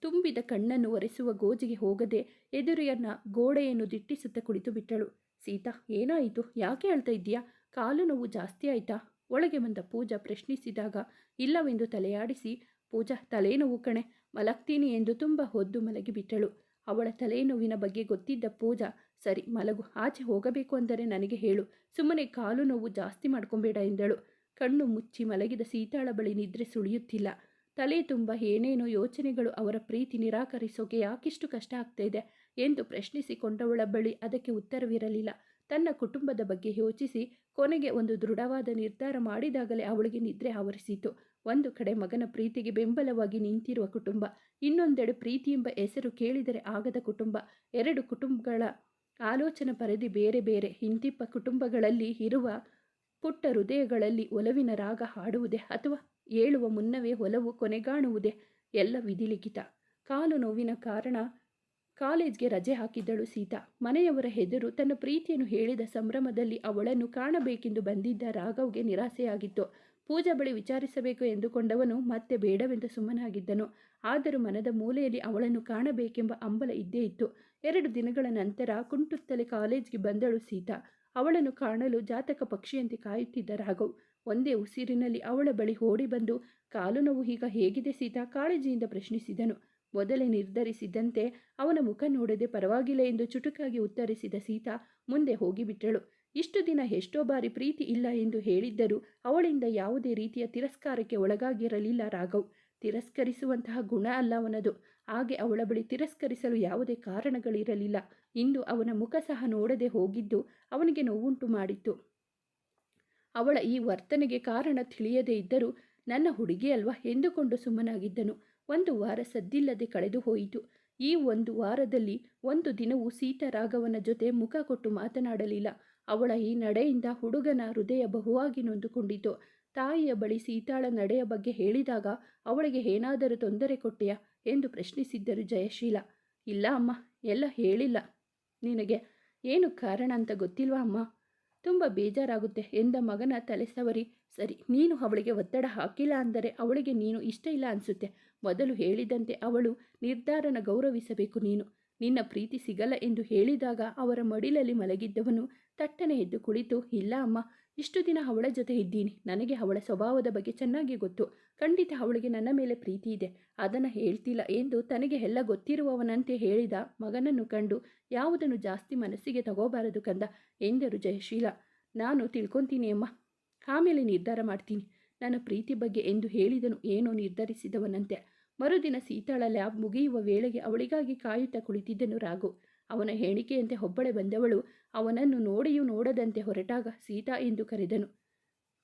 ತುಂಬಿದ ಕಣ್ಣನ್ನು ಒರೆಸುವ ಗೋಜಿಗೆ ಹೋಗದೆ ಎದುರಿಯನ್ನ ಗೋಡೆಯನ್ನು ದಿಟ್ಟಿಸುತ್ತಾ ಕುಳಿತು ಬಿಟ್ಟಳು ಸೀತಾ ಏನಾಯಿತು ಯಾಕೆ ಅಳ್ತಾ ಇದ್ದೀಯಾ? ಕಾಲು ನೋವು ಜಾಸ್ತಿ ಆಯ್ತಾ? ಒಳಗೆ ಬಂದ ಪೂಜಾ ಪ್ರಶ್ನಿಸಿದಾಗ, ಇಲ್ಲವೆಂದು ತಲೆಯಾಡಿಸಿ, ಪೂಜಾ, ತಲೆನೋವು ಕಣೆ, ಮಲಗ್ತೀನಿ ಎಂದು ತುಂಬ ಹೊದ್ದು ಮಲಗಿಬಿಟ್ಟಳು. ಅವಳ ತಲೆನೋವಿನ ಬಗ್ಗೆ ಗೊತ್ತಿದ್ದ ಪೂಜಾ, ಸರಿ, ಮಲಗು, ಆಚೆ ಹೋಗಬೇಕು ಅಂದರೆ ನನಗೆ ಹೇಳು. ಸುಮ್ಮನೆ ಕಾಲು ನೋವು ಜಾಸ್ತಿ ಮಾಡ್ಕೊಂಬೇಡ ಎಂದಳು. ಕಣ್ಣು ಮುಚ್ಚಿ ಮಲಗಿದ ಸೀತಾಳ ಬಳಿ ನಿದ್ರೆ ಸುಳಿಯುತ್ತಿಲ್ಲ. ತಲೆ ತುಂಬ ಏನೇನೋ ಯೋಚನೆಗಳು ಅವರ ಪ್ರೀತಿ ನಿರಾಕರಿಸೋಕೆ ಯಾಕಿಷ್ಟು ಕಷ್ಟ ಆಗ್ತಾ ಇದೆ? ಎಂದು ಪ್ರಶ್ನಿಸಿಕೊಂಡವಳ ಬಳಿ ಅದಕ್ಕೆ ಉತ್ತರವಿರಲಿಲ್ಲ. ತನ್ನ ಕುಟುಂಬದ ಬಗ್ಗೆ ಯೋಚಿಸಿ ಕೊನೆಗೆ ಒಂದು ದೃಢವಾದ ನಿರ್ಧಾರ ಮಾಡಿದಾಗಲೇ ಅವಳಿಗೆ ನಿದ್ರೆ ಆವರಿಸಿತು. ಒಂದು ಕಡೆ ಮಗನ ಪ್ರೀತಿಗೆ ಬೆಂಬಲವಾಗಿ ನಿಂತಿರುವ ಕುಟುಂಬ, ಇನ್ನೊಂದೆಡೆ ಪ್ರೀತಿ ಎಂಬ ಹೆಸರು ಕೇಳಿದರೆ ಆಗದ ಕುಟುಂಬ, ಎರಡು ಕುಟುಂಬಗಳ ಆಲೋಚನಾ ಪರಿಧಿ ಬೇರೆ ಬೇರೆ. ಹಿಂತಿಪ್ಪ ಕುಟುಂಬಗಳಲ್ಲಿ ಇರುವ ಪುಟ್ಟ ಹೃದಯಗಳಲ್ಲಿ ಒಲವಿನ ರಾಗ ಹಾಡುವುದೇ ಅಥವಾ ಏಳುವ ಮುನ್ನವೇ ಒಲವು ಕೊನೆಗಾಣುವುದೇ ಎಲ್ಲ ವಿಧಿಲಿಖಿತ. ಕಾಲು ನೋವಿನ ಕಾರಣ ಕಾಲೇಜ್ಗೆ ರಜೆ ಹಾಕಿದ್ದಳು ಸೀತಾ. ಮನೆಯವರ ಹೆದರು ತನ್ನ ಪ್ರೀತಿಯನ್ನು ಹೇಳಿದ ಸಂಭ್ರಮದಲ್ಲಿ ಅವಳನ್ನು ಕಾಣಬೇಕೆಂದು ಬಂದಿದ್ದ ರಾಘವ್ಗೆ ನಿರಾಸೆಯಾಗಿತ್ತು. ಪೂಜಾ ಬಳಿ ವಿಚಾರಿಸಬೇಕು ಎಂದುಕೊಂಡವನು ಮತ್ತೆ ಬೇಡವೆಂದು ಸುಮ್ಮನಾಗಿದ್ದನು. ಆದರೂ ಮನದ ಮೂಲೆಯಲ್ಲಿ ಅವಳನ್ನು ಕಾಣಬೇಕೆಂಬ ಅಂಬಲ ಇದ್ದೇ ಇತ್ತು. ಎರಡು ದಿನಗಳ ನಂತರ ಕುಂಟುತ್ತಲೆ ಕಾಲೇಜ್ಗೆ ಬಂದಳು ಸೀತಾ. ಅವಳನ್ನು ಕಾಣಲು ಜಾತಕ ಪಕ್ಷಿಯಂತೆ ಕಾಯುತ್ತಿದ್ದ ರಾಘವ್. ಒಂದೇ ಉಸಿರಿನಲ್ಲಿ ಅವಳ ಬಳಿ ಓಡಿ ಬಂದು, ಕಾಲು ನೋವು ಈಗ ಹೇಗಿದೆ ಸೀತಾ? ಕಾಳಜಿಯಿಂದ ಪ್ರಶ್ನಿಸಿದನು. ಮೊದಲೇ ನಿರ್ಧರಿಸಿದ್ದಂತೆ ಅವನ ಮುಖ ನೋಡದೆ ಪರವಾಗಿಲ್ಲ ಎಂದು ಚುಟುಕಾಗಿ ಉತ್ತರಿಸಿದ ಸೀತಾ ಮುಂದೆ ಹೋಗಿಬಿಟ್ಟಳು ಇಷ್ಟು ದಿನ ಎಷ್ಟೋ ಬಾರಿ ಪ್ರೀತಿ ಇಲ್ಲ ಎಂದು ಹೇಳಿದ್ದರೂ ಅವಳಿಂದ ಯಾವುದೇ ರೀತಿಯ ತಿರಸ್ಕಾರಕ್ಕೆ ಒಳಗಾಗಿರಲಿಲ್ಲ ರಾಘವ್. ತಿರಸ್ಕರಿಸುವಂತಹ ಗುಣ ಅಲ್ಲ ಅವನದು. ಹಾಗೆ ಅವಳ ಬಳಿ ತಿರಸ್ಕರಿಸಲು ಯಾವುದೇ ಕಾರಣಗಳಿರಲಿಲ್ಲ. ಇಂದು ಅವನ ಮುಖ ಸಹ ನೋಡದೆ ಹೋಗಿದ್ದು ಅವನಿಗೆ ನೋವುಂಟು ಮಾಡಿತ್ತು. ಅವಳ ಈ ವರ್ತನೆಗೆ ಕಾರಣ ತಿಳಿಯದೇ ಇದ್ದರೂ ನನ್ನ ಹುಡುಗಿ ಅಲ್ವಾ ಎಂದುಕೊಂಡು ಸುಮ್ಮನಾಗಿದ್ದನು. ಒಂದು ವಾರ ಸದ್ದಿಲ್ಲದೆ ಕಳೆದು ಹೋಯಿತು. ಈ ಒಂದು ವಾರದಲ್ಲಿ ಒಂದು ದಿನವೂ ಸೀತಾರಾಘವನ ಜೊತೆ ಮುಖ ಕೊಟ್ಟು ಮಾತನಾಡಲಿಲ್ಲ. ಅವಳ ಈ ನಡೆಯಿಂದ ಹುಡುಗನ ಹೃದಯ ಬಹುವಾಗಿ ನೊಂದುಕೊಂಡಿತು. ತಾಯಿಯ ಬಳಿ ಸೀತಾಳ ನಡೆಯ ಬಗ್ಗೆ ಹೇಳಿದಾಗ, ಅವಳಿಗೆ ಏನಾದರೂ ತೊಂದರೆ ಕೊಟ್ಟೆಯಾ? ಎಂದು ಪ್ರಶ್ನಿಸಿದ್ದರು ಜಯಶೀಲ. ಇಲ್ಲ ಅಮ್ಮ, ಎಲ್ಲ ಹೇಳಿಲ್ಲ. ನಿನಗೆ ಏನು ಕಾರಣ ಅಂತ ಗೊತ್ತಿಲ್ವಾ ಅಮ್ಮ? ತುಂಬ ಬೇಜಾರಾಗುತ್ತೆ. ಎಂದ ಮಗನ ತಲೆ ಸವರಿ, ಸರಿ, ನೀನು ಅವಳಿಗೆ ಒತ್ತಡ ಹಾಕಿಲ್ಲ ಅಂದರೆ ಅವಳಿಗೆ ನೀನು ಇಷ್ಟ ಇಲ್ಲ ಅನಿಸುತ್ತೆ. ಮೊದಲು ಹೇಳಿದಂತೆ ಅವಳು ನಿರ್ಧಾರನ ಗೌರವಿಸಬೇಕು ನೀನು. ನಿನ್ನ ಪ್ರೀತಿ ಸಿಗಲ್ಲ ಎಂದು ಹೇಳಿದಾಗ ಅವರ ಮಡಿಲಲ್ಲಿ ಮಲಗಿದ್ದವನು ತಟ್ಟನೆ ಎದ್ದು ಕುಳಿತು, ಇಲ್ಲ ಅಮ್ಮ ಇಷ್ಟು ದಿನ ಅವಳ ಜೊತೆ ಇದ್ದೀನಿ. ನನಗೆ ಅವಳ ಸ್ವಭಾವದ ಬಗ್ಗೆ ಚೆನ್ನಾಗಿ ಗೊತ್ತು. ಖಂಡಿತ ಅವಳಿಗೆ ನನ್ನ ಮೇಲೆ ಪ್ರೀತಿ ಇದೆ. ಅದನ್ನು ಹೇಳ್ತಿಲ್ಲ ಎಂದು ತನಗೆ ಎಲ್ಲ ಗೊತ್ತಿರುವವನಂತೆ ಹೇಳಿದ ಮಗನನ್ನು ಕಂಡು, ಯಾವುದನ್ನು ಜಾಸ್ತಿ ಮನಸ್ಸಿಗೆ ತಗೋಬಾರದು ಕಂದ? ಎಂದರು ಜಯಶೀಲ. ನಾನು ತಿಳ್ಕೊತೀನಿ ಅಮ್ಮ. ಆಮೇಲೆ ನಿರ್ಧಾರ ಮಾಡ್ತೀನಿ. ನನ್ನ ಪ್ರೀತಿ ಬಗ್ಗೆ ಎಂದು ಹೇಳಿದನು ಏನೋ ನಿರ್ಧರಿಸಿದವನಂತೆ. ಮರುದಿನ ಸೀತಾಳ ಲ್ಯಾಬ್ ಮುಗಿಯುವ ವೇಳೆಗೆ ಅವಳಿಗಾಗಿ ಕಾಯುತ್ತಾ ಕುಳಿತಿದ್ದನು ರಾಘು. ಅವನ ಹೇಳಿಕೆಯಂತೆ ಹೊಬ್ಬಳೆ ಬಂದವಳು ಅವನನ್ನು ನೋಡಿಯೂ ನೋಡದಂತೆ ಹೊರಟಾಗ ಸೀತಾ ಎಂದು ಕರೆದನು.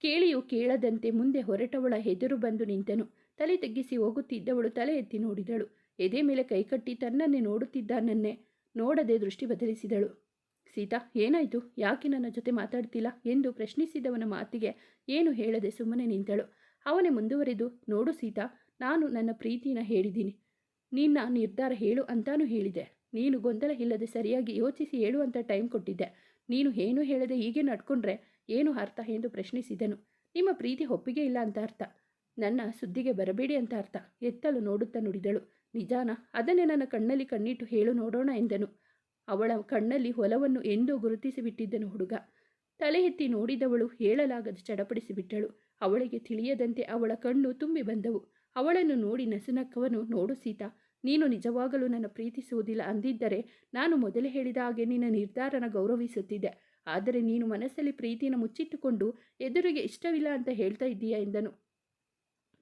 ಕೇಳಿಯೂ ಕೇಳದಂತೆ ಮುಂದೆ ಹೊರಟವಳ ಹೆದರು ಬಂದು ನಿಂತನು. ತಲೆ ತಗ್ಗಿಸಿ ಹೋಗುತ್ತಿದ್ದವಳು ತಲೆ ಎತ್ತಿ ನೋಡಿದಳು. ಎದೆ ಮೇಲೆ ಕೈಕಟ್ಟಿ ತನ್ನನ್ನೇ ನೋಡುತ್ತಿದ್ದಾನನ್ನೇ ನೋಡದೆ ದೃಷ್ಟಿ ಬದಲಿಸಿದಳು. ಸೀತಾ, ಏನಾಯಿತು? ಯಾಕೆ ನನ್ನ ಜೊತೆ ಮಾತಾಡ್ತಿಲ್ಲ? ಎಂದು ಪ್ರಶ್ನಿಸಿದವನ ಮಾತಿಗೆ ಏನು ಹೇಳದೆ ಸುಮ್ಮನೆ ನಿಂತಳು. ಅವನೇ ಮುಂದುವರೆದು, ನೋಡು ಸೀತಾ, ನಾನು ನನ್ನ ಪ್ರೀತಿನ ಹೇಳಿದ್ದೀನಿ. ನಿನ್ನ ನಿರ್ಧಾರ ಹೇಳು ಅಂತಾನೂ ಹೇಳಿದೆ. ನೀನು ಗೊಂದಲ ಇಲ್ಲದೆ ಸರಿಯಾಗಿ ಯೋಚಿಸಿ ಹೇಳುವಂಥ ಟೈಮ್ ಕೊಟ್ಟಿದ್ದೆ. ನೀನು ಏನು ಹೇಳದೆ ಹೀಗೆ ನಡ್ಕೊಂಡ್ರೆ ಏನು ಅರ್ಥ ಎಂದು ಪ್ರಶ್ನಿಸಿದನು. ನಿಮ್ಮ ಪ್ರೀತಿ ಒಪ್ಪಿಗೆ ಇಲ್ಲ ಅಂತ ಅರ್ಥ. ನನ್ನ ಸುದ್ದಿಗೆ ಬರಬೇಡಿ ಅಂತ ಅರ್ಥ. ಎತ್ತಲು ನೋಡುತ್ತಾ ನುಡಿದಳು. ನಿಜಾನ, ಅದನ್ನೇ ನನ್ನ ಕಣ್ಣಲ್ಲಿ ಕಣ್ಣಿಟ್ಟು ಹೇಳು ನೋಡೋಣ ಎಂದನು. ಅವಳ ಕಣ್ಣಲ್ಲಿ ಹೊಲವನ್ನು ಎಂದೂ ಗುರುತಿಸಿಬಿಟ್ಟಿದ್ದನು ಹುಡುಗ. ತಲೆ ಎತ್ತಿ ನೋಡಿದವಳು ಹೇಳಲಾಗದು ಚಡಪಡಿಸಿಬಿಟ್ಟಳು. ಅವಳಿಗೆ ತಿಳಿಯದಂತೆ ಅವಳ ಕಣ್ಣು ತುಂಬಿ ಬಂದವು. ಅವಳನ್ನು ನೋಡಿ ನಸುನಕ್ಕವನು, ನೋಡು ಸೀತಾ ನೀನು ನಿಜವಾಗಲೂ ನನ್ನ ಪ್ರೀತಿಸುವುದಿಲ್ಲ ಅಂದಿದ್ದರೆ ನಾನು ಮೊದಲೇ ಹೇಳಿದ ಹಾಗೆ ನಿನ್ನ ನಿರ್ಧಾರನ ಗೌರವಿಸುತ್ತಿದ್ದೆ. ಆದರೆ ನೀನು ಮನಸ್ಸಲ್ಲಿ ಪ್ರೀತಿನ ಮುಚ್ಚಿಟ್ಟುಕೊಂಡು ಎದುರಿಗೆ ಇಷ್ಟವಿಲ್ಲ ಅಂತ ಹೇಳ್ತಾ ಇದ್ದೀಯಾ ಎಂದನು.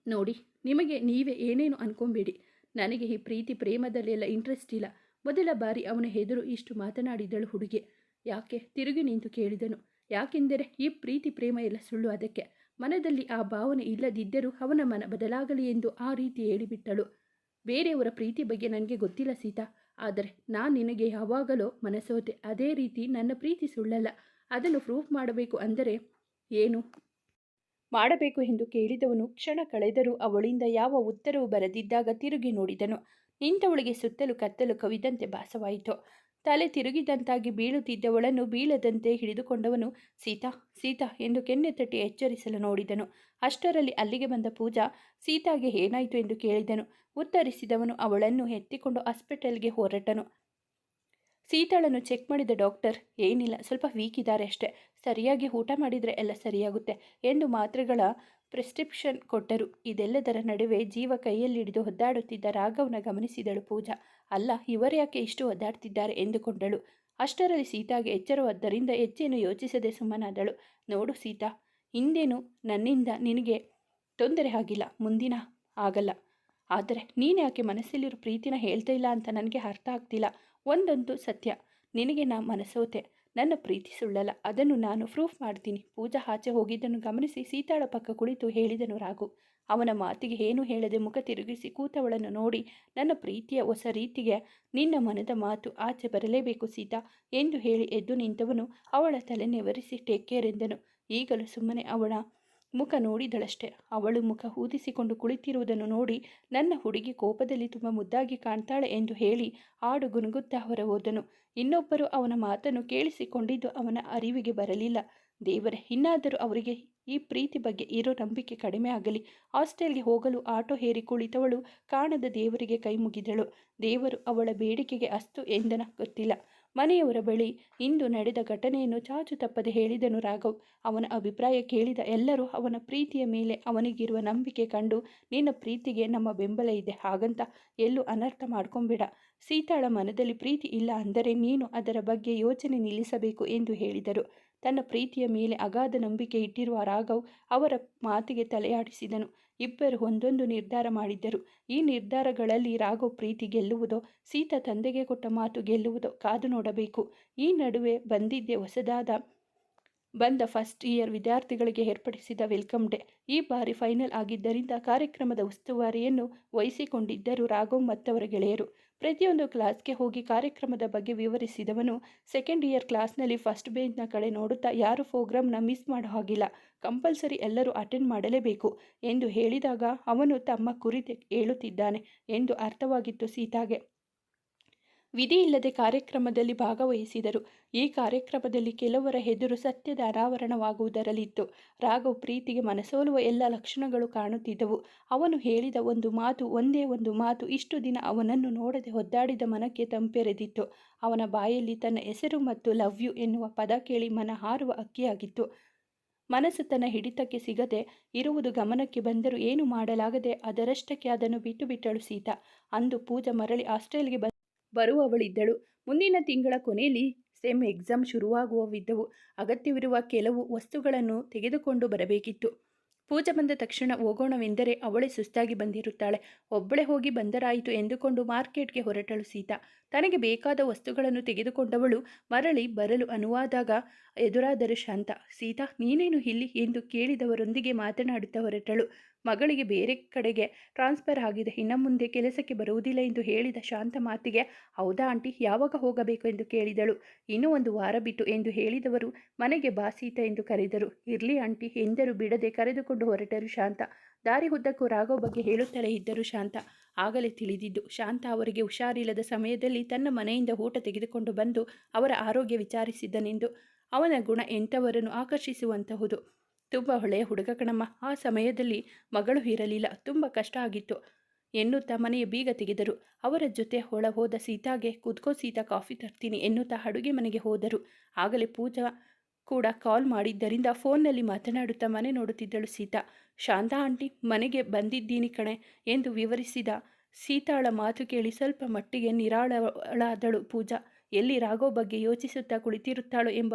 ನೋಡಿ, ನಿಮಗೆ ನೀವೇ ಏನೇನು ಅನ್ಕೊಂಬೇಡಿ. ನನಗೆ ಈ ಪ್ರೀತಿ ಪ್ರೇಮದಲ್ಲೆಲ್ಲ ಇಂಟ್ರೆಸ್ಟ್ ಇಲ್ಲ. ಮೊದಲ ಬಾರಿ ಅವನ ಎದುರು ಇಷ್ಟು ಮಾತನಾಡಿದಳು ಹುಡುಗಿ. ಯಾಕೆ ತಿರುಗಿ ನಿಂತು ಕೇಳಿದನು. ಯಾಕೆಂದರೆ ಈ ಪ್ರೀತಿ ಪ್ರೇಮ ಎಲ್ಲ ಸುಳ್ಳು ಅದಕ್ಕೆ. ಮನದಲ್ಲಿ ಆ ಭಾವನೆ ಇಲ್ಲದಿದ್ದರೂ ಅವನ ಮನ ಬದಲಾಗಲಿ ಎಂದು ಆ ರೀತಿ ಹೇಳಿಬಿಟ್ಟಳು. ಬೇರೆಯವರ ಪ್ರೀತಿ ಬಗ್ಗೆ ನನಗೆ ಗೊತ್ತಿಲ್ಲ ಸೀತಾ. ಆದರೆ ನಾನು ನಿನಗೆ ಯಾವಾಗಲೋ ಮನಸೋತೆ ಅದೇ ರೀತಿ ನನ್ನ ಪ್ರೀತಿ ಸುಳ್ಳಲ್ಲ. ಅದನ್ನು ಪ್ರೂಫ್ ಮಾಡಬೇಕು ಅಂದರೆ ಏನು? ಮಾಡಬೇಕು ಎಂದು ಕೇಳಿದವನು ಕ್ಷಣ ಕಳೆದರೂ ಅವಳಿಂದ ಯಾವ ಉತ್ತರವೂ ಬರದಿದ್ದಾಗ ತಿರುಗಿ ನೋಡಿದನು. ನಿಂತವಳಿಗೆ ಸುತ್ತಲೂ ಕತ್ತಲು ಕವಿದಂತೆ ಭಾಸವಾಯಿತು. ತಲೆ ತಿರುಗಿದಂತಾಗಿ ಬೀಳುತ್ತಿದ್ದವಳನ್ನು ಬೀಳದಂತೆ ಹಿಡಿದುಕೊಂಡವನು ಸೀತಾ ಸೀತಾ ಎಂದು ಕೆನ್ನೆ ತಟ್ಟಿ ಎಚ್ಚರಿಸಲು ನೋಡಿದನು. ಅಷ್ಟರಲ್ಲಿ ಅಲ್ಲಿಗೆ ಬಂದ ಪೂಜಾ ಸೀತಾಗೆ ಏನಾಯಿತು ಎಂದು ಕೇಳಿದನು. ಉತ್ತರಿಸಿದವನು ಅವಳನ್ನು ಎತ್ತಿಕೊಂಡು ಹಾಸ್ಪಿಟಲ್ಗೆ ಹೊರಟನು. ಸೀತಾಳನ್ನು ಚೆಕ್ ಮಾಡಿದ ಡಾಕ್ಟರ್, ಏನಿಲ್ಲ, ಸ್ವಲ್ಪ ವೀಕ್ ಇದ್ದಾರೆ ಅಷ್ಟೇ. ಸರಿಯಾಗಿ ಊಟ ಮಾಡಿದರೆ ಎಲ್ಲ ಸರಿಯಾಗುತ್ತೆ ಎಂದು ಮಾತ್ರೆಗಳ ಪ್ರಿಸ್ಕ್ರಿಪ್ಷನ್ ಕೊಟ್ಟರು. ಇದೆಲ್ಲದರ ನಡುವೆ ಜೀವ ಕೈಯಲ್ಲಿ ಹಿಡಿದು ಒದ್ದಾಡುತ್ತಿದ್ದ ರಾಘವನ ಗಮನಿಸಿದಳು ಪೂಜಾ. ಅಲ್ಲ ಇವರ್ಯಾಕೆ ಇಷ್ಟು ಒದ್ದಾಡ್ತಿದ್ದಾರೆ ಎಂದುಕೊಂಡಳು. ಅಷ್ಟರಲ್ಲಿ ಸೀತಾಗೆ ಎಚ್ಚರವಾದ್ದರಿಂದ ಹೆಚ್ಚೇನು ಯೋಚಿಸದೆ ಸುಮ್ಮನಾದಳು. ನೋಡು ಸೀತಾ, ಹಿಂದೇನು ನನ್ನಿಂದ ನಿನಗೆ ತೊಂದರೆ ಆಗಿಲ್ಲ, ಮುಂದಿನ ಆಗಲ್ಲ. ಆದರೆ ನೀನು ಯಾಕೆ ಮನಸ್ಸಲ್ಲಿರೋ ಪ್ರೀತಿನ ಹೇಳ್ತಾ ಇಲ್ಲ ಅಂತ ನನಗೆ ಅರ್ಥ ಆಗ್ತಿಲ್ಲ. ಒಂದಂತೂ ಸತ್ಯ, ನಿನಗೆ ನಾ ಮನಸ್ಸೋತೆ ನನ್ನ ಪ್ರೀತಿ ಸುಳ್ಳಲ್ಲ. ಅದನ್ನು ನಾನು ಪ್ರೂಫ್ ಮಾಡ್ತೀನಿ. ಪೂಜಾ ಆಚೆ ಹೋಗಿದ್ದನ್ನು ಗಮನಿಸಿ ಸೀತಾಳ ಪಕ್ಕ ಕುಳಿತು ಹೇಳಿದನು ರಾಘು. ಅವನ ಮಾತಿಗೆ ಏನು ಹೇಳದೆ ಮುಖ ತಿರುಗಿಸಿ ಕೂತವಳನ್ನು ನೋಡಿ, ನನ್ನ ಪ್ರೀತಿಯ ಹೊಸ ರೀತಿಗೆ ನಿನ್ನ ಮನದ ಮಾತು ಆಚೆ ಬರಲೇಬೇಕು ಸೀತಾ ಎಂದು ಹೇಳಿ ಎದ್ದು ನಿಂತವನು. ಅವಳ ತಲೆ ನೆವರಿಸಿ ಟೇಕ್ ಕೇರ್ ಎಂದನು. ಈಗಲೂ ಸುಮ್ಮನೆ ಅವಳ ಮುಖ ನೋಡಿದಳಷ್ಟೆ. ಅವಳು ಮುಖ ಊದಿಸಿಕೊಂಡು ಕುಳಿತಿರುವುದನ್ನು ನೋಡಿ, ನನ್ನ ಹುಡುಗಿ ಕೋಪದಲ್ಲಿ ತುಂಬ ಮುದ್ದಾಗಿ ಕಾಣ್ತಾಳೆ ಎಂದು ಹೇಳಿ ಹಾಡು ಗುನುಗುತ್ತಾ ಹೊರ ಹೋದನು ಇನ್ನೊಬ್ಬರು ಅವನ ಮಾತನ್ನು ಕೇಳಿಸಿಕೊಂಡಿದ್ದು ಅವನ ಅರಿವಿಗೆ ಬರಲಿಲ್ಲ. ದೇವರೇ, ಇನ್ನಾದರೂ ಅವರಿಗೆ ಈ ಪ್ರೀತಿ ಬಗ್ಗೆ ಇರೋ ನಂಬಿಕೆ ಕಡಿಮೆ ಆಗಲಿ. ಹಾಸ್ಟೆಲ್ಗೆ ಹೋಗಲು ಆಟೋ ಹೇರಿ ಕುಳಿತವಳು ಕಾಣದ ದೇವರಿಗೆ ಕೈ ಮುಗಿದಳು. ದೇವರು ಅವಳ ಬೇಡಿಕೆಗೆ ಅಸ್ತು ಎಂದನ ಗೊತ್ತಿಲ್ಲ. ಮನೆಯವರ ಬಳಿ ಇಂದು ನಡೆದ ಘಟನೆಯನ್ನು ಚಾಚು ತಪ್ಪದೆ ಹೇಳಿದನು ರಾಘವ್. ಅವನ ಅಭಿಪ್ರಾಯ ಕೇಳಿದ ಎಲ್ಲರೂ ಅವನ ಪ್ರೀತಿಯ ಮೇಲೆ ಅವನಿಗಿರುವ ನಂಬಿಕೆ ಕಂಡು, ನಿನ್ನ ಪ್ರೀತಿಗೆ ನಮ್ಮ ಬೆಂಬಲ ಇದೆ, ಹಾಗಂತ ಎಲ್ಲೂ ಅನರ್ಥ ಮಾಡ್ಕೊಂಬೇಡ. ಸೀತಾಳ ಮನದಲ್ಲಿ ಪ್ರೀತಿ ಇಲ್ಲ ಅಂದರೆ ನೀನು ಅದರ ಬಗ್ಗೆ ಯೋಚನೆ ನಿಲ್ಲಿಸಬೇಕು ಎಂದು ಹೇಳಿದರು. ತನ್ನ ಪ್ರೀತಿಯ ಮೇಲೆ ಅಗಾಧ ನಂಬಿಕೆ ಇಟ್ಟಿರುವ ರಾಘವ್ ಅವರ ಮಾತಿಗೆ ತಲೆಯಾಡಿಸಿದನು. ಇಬ್ಬರು ಒಂದೊಂದು ನಿರ್ಧಾರ ಮಾಡಿದ್ದರು. ಈ ನಿರ್ಧಾರಗಳಲ್ಲಿ ರಾಘವ್ ಪ್ರೀತಿ ಗೆಲ್ಲುವುದೋ, ಸೀತಾ ತಂದೆಗೆ ಕೊಟ್ಟ ಮಾತು ಗೆಲ್ಲುವುದೋ ಕಾದು ನೋಡಬೇಕು. ಈ ನಡುವೆ ಬಂದಿದ್ದೆ ಹೊಸದಾದ, ಬಂದ ಫಸ್ಟ್ ಇಯರ್ ವಿದ್ಯಾರ್ಥಿಗಳಿಗೆ ಏರ್ಪಡಿಸಿದ ವೆಲ್ಕಮ್ ಡೇ. ಈ ಬಾರಿ ಫೈನಲ್ ಆಗಿದ್ದರಿಂದ ಕಾರ್ಯಕ್ರಮದ ಉಸ್ತುವಾರಿಯನ್ನು ವಹಿಸಿಕೊಂಡಿದ್ದರು ರಾಘವ್ ಮತ್ತವರ ಗೆಳೆಯರು. ಪ್ರತಿಯೊಂದು ಕ್ಲಾಸ್ಗೆ ಹೋಗಿ ಕಾರ್ಯಕ್ರಮದ ಬಗ್ಗೆ ವಿವರಿಸಿದವನು ಸೆಕೆಂಡ್ ಇಯರ್ ಕ್ಲಾಸ್ನಲ್ಲಿ ಫಸ್ಟ್ ಬೇಂಚ್ನ ಕಡೆ ನೋಡುತ್ತಾ ಯಾರು ಪ್ರೋಗ್ರಾಮ್ನ ಮಿಸ್ ಮಾಡೋ ಹಾಗಿಲ್ಲ ಕಂಪಲ್ಸರಿ ಎಲ್ಲರೂ ಅಟೆಂಡ್ ಮಾಡಲೇಬೇಕು ಎಂದು ಹೇಳಿದಾಗ ಅವನು ತಮ್ಮ ಕುರಿತು ಹೇಳುತ್ತಿದ್ದಾನೆ ಎಂದು ಅರ್ಥವಾಗಿತ್ತು ಸೀತಾಗೆ. ವಿಧಿ ಇಲ್ಲದೆ ಕಾರ್ಯಕ್ರಮದಲ್ಲಿ ಭಾಗವಹಿಸಿದರು. ಈ ಕಾರ್ಯಕ್ರಮದಲ್ಲಿ ಕೆಲವರ ಹೆದುರು ಸತ್ಯದ ಅನಾವರಣವಾಗುವುದರಲ್ಲಿತ್ತು. ರಾಘವ್ ಪ್ರೀತಿಗೆ ಮನಸೋಲುವ ಎಲ್ಲ ಲಕ್ಷಣಗಳು ಕಾಣುತ್ತಿದ್ದವು. ಅವನು ಹೇಳಿದ ಒಂದು ಮಾತು ಒಂದೇ ಒಂದು ಮಾತು ಇಷ್ಟು ದಿನ ಅವನನ್ನು ನೋಡದೆ ಒದ್ದಾಡಿದ ಮನಕ್ಕೆ ತಂಪೆರೆದಿತ್ತು. ಅವನ ಬಾಯಲ್ಲಿ ತನ್ನ ಹೆಸರು ಮತ್ತು ಲವ್ ಯು ಎನ್ನುವ ಪದ ಕೇಳಿ ಮನ ಹಾರುವ ಅಕ್ಕಿಯಾಗಿತ್ತು. ಮನಸ್ಸು ತನ್ನ ಹಿಡಿತಕ್ಕೆ ಸಿಗದೆ ಇರುವುದು ಗಮನಕ್ಕೆ ಬಂದರೂ ಏನು ಮಾಡಲಾಗದೆ ಅದರಷ್ಟಕ್ಕೆ ಅದನ್ನು ಬಿಟ್ಟು ಬಿಟ್ಟಳು ಸೀತಾ. ಅಂದು ಪೂಜಾ ಮರಳಿ ಹಾಸ್ಟೆಲ್ಗೆ ಬ ಬರುವವಳಿದ್ದಳು. ಮುಂದಿನ ತಿಂಗಳ ಕೊನೆಯಲ್ಲಿ ಸೆಮ್ ಎಕ್ಸಾಮ್ ಶುರುವಾಗುವವಿದ್ದವು. ಅಗತ್ಯವಿರುವ ಕೆಲವು ವಸ್ತುಗಳನ್ನು ತೆಗೆದುಕೊಂಡು ಬರಬೇಕಿತ್ತು. ಪೂಜೆ ಬಂದ ತಕ್ಷಣ ಹೋಗೋಣವೆಂದರೆ ಅವಳೇ ಸುಸ್ತಾಗಿ ಬಂದಿರುತ್ತಾಳೆ. ಒಬ್ಬಳೇ ಹೋಗಿ ಬಂದರಾಯಿತು ಎಂದುಕೊಂಡು ಮಾರ್ಕೆಟ್ಗೆ ಹೊರಟಳು ಸೀತಾ. ತನಗೆ ಬೇಕಾದ ವಸ್ತುಗಳನ್ನು ತೆಗೆದುಕೊಂಡವಳು ಮರಳಿ ಬರಲು ಅನುವಾದಾಗ ಎದುರಾದರು ಶಾಂತ. ಸೀತಾ, ನೀನೇನು ಇಲ್ಲಿ ಎಂದು ಕೇಳಿದವರೊಂದಿಗೆ ಮಾತನಾಡುತ್ತಾ ಹೊರಟಳು. ಮಗಳಿಗೆ ಬೇರೆ ಕಡೆಗೆ ಟ್ರಾನ್ಸ್ಫರ್ ಆಗಿದೆ. ಇನ್ನು ಮುಂದೆ ಕೆಲಸಕ್ಕೆ ಬರುವುದಿಲ್ಲ ಎಂದು ಹೇಳಿದ ಶಾಂತ ಮಾತಿಗೆ, ಹೌದಾ ಆಂಟಿ, ಯಾವಾಗ ಹೋಗಬೇಕು ಎಂದು ಕೇಳಿದಳು. ಇನ್ನೂ ಒಂದು ವಾರ ಬಿಟ್ಟು ಎಂದು ಹೇಳಿದವರು ಮನೆಗೆ ಬಾ ಸೀತ ಎಂದು ಕರೆದರು. ಇರಲಿ ಆಂಟಿ, ಎಂದರೂ. ಬಿಡದೆ ಕರೆದುಕೊಂಡು ಹೊರಟರು ಶಾಂತ. ದಾರಿ ಉದ್ದಕ್ಕೂ ರಾಘವ್ ಬಗ್ಗೆ ಹೇಳುತ್ತಲೇ ಇದ್ದರು ಶಾಂತ. ಆಗಲೇ ತಿಳಿದಿದ್ದು, ಶಾಂತ ಅವರಿಗೆ ಹುಷಾರಿಲ್ಲದ ಸಮಯದಲ್ಲಿ ತನ್ನ ಮನೆಯಿಂದ ಊಟ ತೆಗೆದುಕೊಂಡು ಬಂದು ಅವರ ಆರೋಗ್ಯ ವಿಚಾರಿಸಿದ್ದನೆಂದು ಅವನ ಗುಣ ಎಂಥವರನ್ನು ಆಕರ್ಷಿಸುವಂತಹುದು. ತುಂಬ ಹೊಳೆಯ ಹುಡುಗ ಕಣಮ್ಮ. ಆ ಸಮಯದಲ್ಲಿ ಮಗಳು ಇರಲಿಲ್ಲ. ತುಂಬ ಕಷ್ಟ ಆಗಿತ್ತು. ಎನ್ನುತ್ತಾ ಮನೆಯ ಬೀಗ ತೆಗೆದರು. ಅವರ ಜೊತೆ ಹೊಳ ಹೋದ ಸೀತಾಗೆ ಕುದ್ಕೋ ಸೀತಾ, ಕಾಫಿ ತರ್ತೀನಿ ಎನ್ನುತ್ತಾ ಅಡುಗೆ ಮನೆಗೆ ಹೋದರು. ಆಗಲೇ ಪೂಜಾ ಕೂಡ ಕಾಲ್ ಮಾಡಿದ್ದರಿಂದ ಫೋನ್ನಲ್ಲಿ ಮಾತನಾಡುತ್ತಾ ಮನೆ ನೋಡುತ್ತಿದ್ದಳು ಸೀತಾ. ಶಾಂತಾ ಆಂಟಿ, ಮನೆಗೆ ಬಂದಿದ್ದೀನಿ ಕಣೆ ಎಂದು ವಿವರಿಸಿದ ಸೀತಾಳ ಮಾತು ಕೇಳಿ ಸ್ವಲ್ಪ ಮಟ್ಟಿಗೆ ನಿರಾಳಳಾದಳು ಪೂಜಾ. ಎಲ್ಲಿ ರಾಗೋ ಬಗ್ಗೆ ಯೋಚಿಸುತ್ತಾ ಕುಳಿತಿರುತ್ತಾಳೋ ಎಂಬ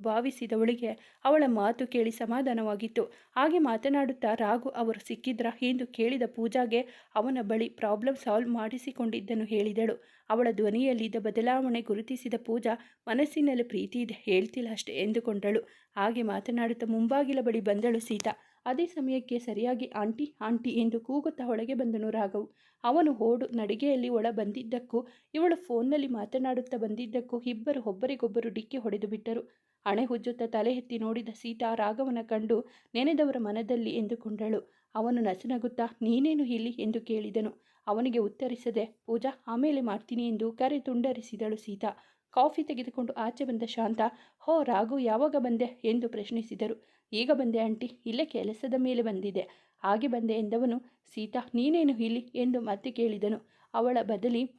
ಭಾವಿಸಿದವಳಿಗೆ ಅವಳ ಮಾತು ಕೇಳಿ ಸಮಾಧಾನವಾಗಿತ್ತು. ಹಾಗೆ ಮಾತನಾಡುತ್ತಾ ರಾಘು ಅವರು ಸಿಕ್ಕಿದ್ರ ಎಂದು ಕೇಳಿದ ಪೂಜಾಗೆ ಅವನ ಬಳಿ ಪ್ರಾಬ್ಲಮ್ ಸಾಲ್ವ್ ಮಾಡಿಸಿಕೊಂಡಿದ್ದನ್ನು ಹೇಳಿದಳು. ಅವಳ ಧ್ವನಿಯಲ್ಲಿದ್ದ ಬದಲಾವಣೆ ಗುರುತಿಸಿದ ಪೂಜಾ ಮನಸ್ಸಿನಲ್ಲಿ ಪ್ರೀತಿ ಇದೆ, ಹೇಳ್ತಿಲ್ಲ ಅಷ್ಟೇ ಎಂದುಕೊಂಡಳು. ಹಾಗೆ ಮಾತನಾಡುತ್ತಾ ಮುಂಬಾಗಿಲ ಬಳಿ ಬಂದಳು ಸೀತಾ. ಅದೇ ಸಮಯಕ್ಕೆ ಸರಿಯಾಗಿ ಆಂಟಿ ಆಂಟಿ ಎಂದು ಕೂಗುತ್ತಾ ಒಳಗೆ ಬಂದನು ರಾಘವ್. ಅವನು ಓಡು ನಡಿಗೆಯಲ್ಲಿ ಒಳ ಬಂದಿದ್ದಕ್ಕೂ ಇವಳು ಫೋನ್ನಲ್ಲಿ ಮಾತನಾಡುತ್ತಾ ಬಂದಿದ್ದಕ್ಕೂ ಇಬ್ಬರು ಒಬ್ಬರಿಗೊಬ್ಬರು ಡಿಕ್ಕಿ ಹೊಡೆದು ಬಿಟ್ಟರು. ಹಣೆ ಹುಜ್ಜುತ್ತ ತಲೆ ಎತ್ತಿ ನೋಡಿದ ಸೀತಾ ರಾಘವನ ಕಂಡು ನೆನೆದವರ ಮನದಲ್ಲಿ ಎಂದುಕೊಂಡಳು. ಅವನು ನಸುನಗುತ್ತಾ, ನೀನೇನು ಇಲ್ಲಿ? ಎಂದು ಕೇಳಿದನು. ಅವನಿಗೆ ಉತ್ತರಿಸದೆ, ಪೂಜಾ, ಆಮೇಲೆ ಮಾಡ್ತೀನಿ ಎಂದು ಕರೆ ತುಂಡರಿಸಿದಳು ಸೀತಾ. ಕಾಫಿ ತೆಗೆದುಕೊಂಡು ಆಚೆ ಬಂದ ಶಾಂತ, ಹೋ ರಾಘು, ಯಾವಾಗ ಬಂದೆ? ಎಂದು ಪ್ರಶ್ನಿಸಿದರು. ಈಗ ಬಂದೆ ಆಂಟಿ, ಇಲ್ಲೇ ಕೆಲಸದ ಮೇಲೆ ಬಂದಿದೆ ಹಾಗೆ ಬಂದೆ ಎಂದವನು, ಸೀತಾ, ನೀನೇನು ಇಲ್ಲಿ? ಎಂದು ಮತ್ತೆ ಕೇಳಿದನು. ಅವಳ ಬದಲಿ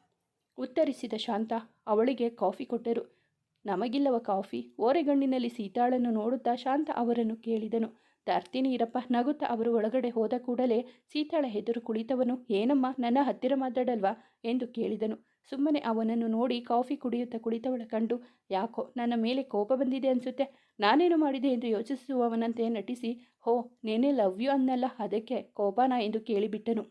ಉತ್ತರಿಸಿದ ಶಾಂತ, ಅವಳಿಗೆ ಕಾಫಿ ಕೊಟ್ಟರು. ನಮಗಿಲ್ಲವ ಕಾಫಿ. ಓರೆಗಣ್ಣಿನಲ್ಲಿ ಸೀತಾಳನ್ನು ನೋಡುತ್ತಾ ಶಾಂತ ಅವರನ್ನು ಕೇಳಿದನು. ತರ್ತೀನಿ ಇರಪ್ಪ. ನಗುತ್ತಾ ಅವರು ಒಳಗಡೆ ಹೋದ ಕೂಡಲೇ ಸೀತಾಳ ಹೆದರು ಕುಳಿತವನು. ಏನಮ್ಮ, ನನ್ನ ಹತ್ತಿರ ಮಾತಾಡಲ್ವಾ? ಎಂದು ಕೇಳಿದನು. ಸುಮ್ಮನೆ ಅವನನ್ನು ನೋಡಿ ಕಾಫಿ ಕುಡಿಯುತ್ತಾ ಕುಳಿತವಳ ಕಂಡು, ಯಾಕೋ ನನ್ನ ಮೇಲೆ ಕೋಪ ಬಂದಿದೆ ಅನಿಸುತ್ತೆ. ನಾನೇನು ಮಾಡಿದೆ ಎಂದು ಯೋಚಿಸುವವನಂತೆ ನಟಿಸಿ, ಹೋ, ನೇನೆ ಲವ್ ಯು ಅನ್ನಲ್ಲ, ಅದಕ್ಕೆ ಕೋಪನಾ ಎಂದು ಕೇಳಿಬಿಟ್ಟನು.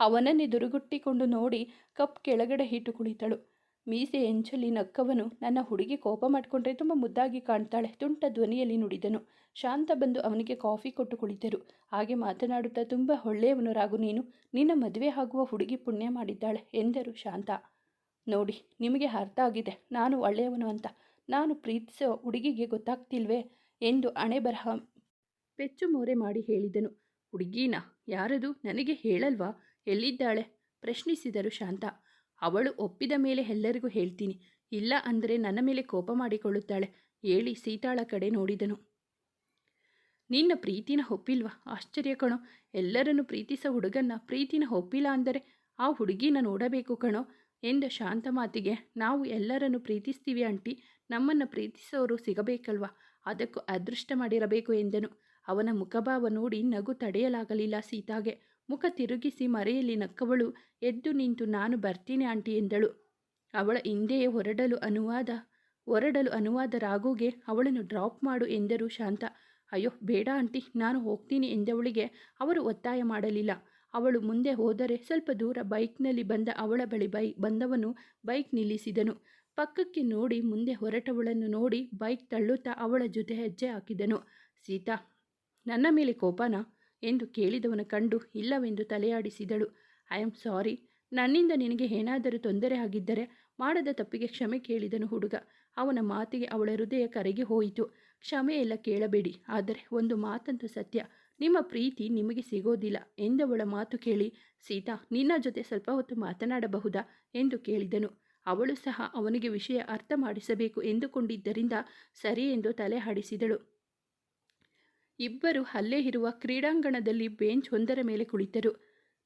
ಅವನನ್ನೇ ದುರುಗುಟ್ಟಿಕೊಂಡು ನೋಡಿ ಕಪ್ ಕೆಳಗಡೆ ಇಟ್ಟು ಕುಳಿತಳು. ಮೀಸೆ ಎಂಚಲ್ಲಿ ನಕ್ಕವನು ನನ್ನ ಹುಡುಗಿ ಕೋಪ ಮಾಡಿಕೊಂಡ್ರೆ ತುಂಬ ಮುದ್ದಾಗಿ ಕಾಣ್ತಾಳೆ ತುಂಟ ಧ್ವನಿಯಲ್ಲಿ ನುಡಿದನು. ಶಾಂತ ಬಂದು ಅವನಿಗೆ ಕಾಫಿ ಕೊಟ್ಟು ಕುಳಿತರು ಹಾಗೆ ಮಾತನಾಡುತ್ತಾ ತುಂಬ ಒಳ್ಳೆಯವನು ರಾಗು ನೀನು. ನಿನ್ನ ಮದುವೆ ಆಗುವ ಹುಡುಗಿ ಪುಣ್ಯ ಮಾಡಿದ್ದಾಳೆ ಎಂದರು ಶಾಂತ. ನೋಡಿ, ನಿಮಗೆ ಅರ್ಥ ಆಗಿದೆ. ನಾನು ಒಳ್ಳೆಯವನು ಅಂತ. ನಾನು ಪ್ರೀತಿಸೋ ಹುಡುಗಿಗೆ ಗೊತ್ತಾಗ್ತಿಲ್ವೇ ಎಂದು ಹಣೆ ಬರಹ ಪೆಚ್ಚು ಮೋರೆ ಮಾಡಿ ಹೇಳಿದನು. ಹುಡುಗೀನ? ಯಾರದು? ನನಗೆ ಹೇಳಲ್ವಾ? ಎಲ್ಲಿದ್ದಾಳೆ? ಪ್ರಶ್ನಿಸಿದರು ಶಾಂತ. ಅವಳು ಒಪ್ಪಿದ ಮೇಲೆ ಎಲ್ಲರಿಗೂ ಹೇಳ್ತೀನಿ. ಇಲ್ಲ ಅಂದರೆ ನನ್ನ ಮೇಲೆ ಕೋಪ ಮಾಡಿಕೊಳ್ಳುತ್ತಾಳೆ. ಹೇಳಿ ಸೀತಾಳ ಕಡೆ ನೋಡಿದನು. ನಿನ್ನ ಪ್ರೀತಿನ ಒಪ್ಪಿಲ್ವಾ? ಆಶ್ಚರ್ಯ ಕಣೋ. ಎಲ್ಲರನ್ನು ಪ್ರೀತಿಸೋ ಹುಡುಗನ್ನ ಪ್ರೀತಿನ ಒಪ್ಪಿಲ್ಲ ಅಂದರೆ ಆ ಹುಡುಗಿನ ನೋಡಬೇಕು ಕಣೋ ಎಂದ ಶಾಂತ ಮಾತಿಗೆ. ನಾವು ಎಲ್ಲರನ್ನು ಪ್ರೀತಿಸ್ತೀವಿ ಅಂಟಿ ನಮ್ಮನ್ನು ಪ್ರೀತಿಸೋರು ಸಿಗಬೇಕಲ್ವಾ? ಅದಕ್ಕೂ ಅದೃಷ್ಟ ಮಾಡಿರಬೇಕು ಎಂದನು. ಅವನ ಮುಖಭಾವ ನೋಡಿ ನಗು ತಡೆಯಲಾಗಲಿಲ್ಲ ಸೀತಾಗೆ. ಮುಖ ತಿರುಗಿಸಿ ಮರೆಯಲ್ಲಿ ನಕ್ಕವಳು, ಎದ್ದು ನಿಂತು ನಾನು ಬರ್ತೀನಿ ಆಂಟಿ ಎಂದಳು. ಅವಳ ಹಿಂದೆಯೇ ಹೊರಡಲು ಅನುವಾದ ಹೊರಡಲು ಅನುವಾದ ರಾಘುಗೆ ಅವಳನ್ನು ಡ್ರಾಪ್ ಮಾಡು ಎಂದರು ಶಾಂತ. ಅಯ್ಯೋ, ಬೇಡ ಆಂಟಿ, ನಾನು ಹೋಗ್ತೀನಿ ಎಂದವಳಿಗೆ ಅವರು ಒತ್ತಾಯ ಮಾಡಲಿಲ್ಲ. ಅವಳು ಮುಂದೆ ಹೋದರೆ ಸ್ವಲ್ಪ ದೂರ ಬೈಕ್ನಲ್ಲಿ ಬಂದ ಅವಳ ಬಳಿ ಬೈ, ಬಂದವನು ಬೈಕ್ ನಿಲ್ಲಿಸಿದನು. ಪಕ್ಕಕ್ಕೆ ನೋಡಿ ಮುಂದೆ ಹೊರಟವಳನ್ನು ನೋಡಿ ಬೈಕ್ ತಳ್ಳುತ್ತಾ ಅವಳ ಜೊತೆ ಹೆಜ್ಜೆ ಹಾಕಿದನು. ಸೀತಾ, ನನ್ನ ಮೇಲೆ ಕೋಪನಾ? ಎಂದು ಕೇಳಿದವನ ಕಂಡು ಇಲ್ಲವೆಂದು ತಲೆಯಾಡಿಸಿದಳು. I am sorry. ನನ್ನಿಂದ ನಿನಗೆ ಏನಾದರೂ ತೊಂದರೆ ಆಗಿದ್ದರೆ ಮಾಡದ ತಪ್ಪಿಗೆ ಕ್ಷಮೆ ಕೇಳಿದನು ಹುಡುಗ. ಅವನ ಮಾತಿಗೆ ಅವಳ ಹೃದಯ ಕರೆಗೆ ಹೋಯಿತು. ಕ್ಷಮೆ ಎಲ್ಲ ಕೇಳಬೇಡಿ. ಆದರೆ ಒಂದು ಮಾತಂತೂ ಸತ್ಯ. ನಿಮ್ಮ ಪ್ರೀತಿ ನಿಮಗೆ ಸಿಗೋದಿಲ್ಲ. ಎಂದವಳ ಮಾತು ಕೇಳಿ, ಸೀತಾ, ನಿನ್ನ ಜೊತೆ ಸ್ವಲ್ಪ ಹೊತ್ತು ಮಾತನಾಡಬಹುದಾ? ಎಂದು ಕೇಳಿದನು. ಅವಳು ಸಹ ಅವನಿಗೆ ವಿಷಯ ಅರ್ಥ ಮಾಡಿಸಬೇಕು ಎಂದುಕೊಂಡಿದ್ದರಿಂದ ಸರಿ ಎಂದು ತಲೆ ಹಾಡಿಸಿದಳು ಇಬ್ಬರು ಅಲ್ಲೇ ಇರುವ ಕ್ರೀಡಾಂಗಣದಲ್ಲಿ ಬೆಂಚ್ ಒಂದರ ಮೇಲೆ ಕುಳಿತರು.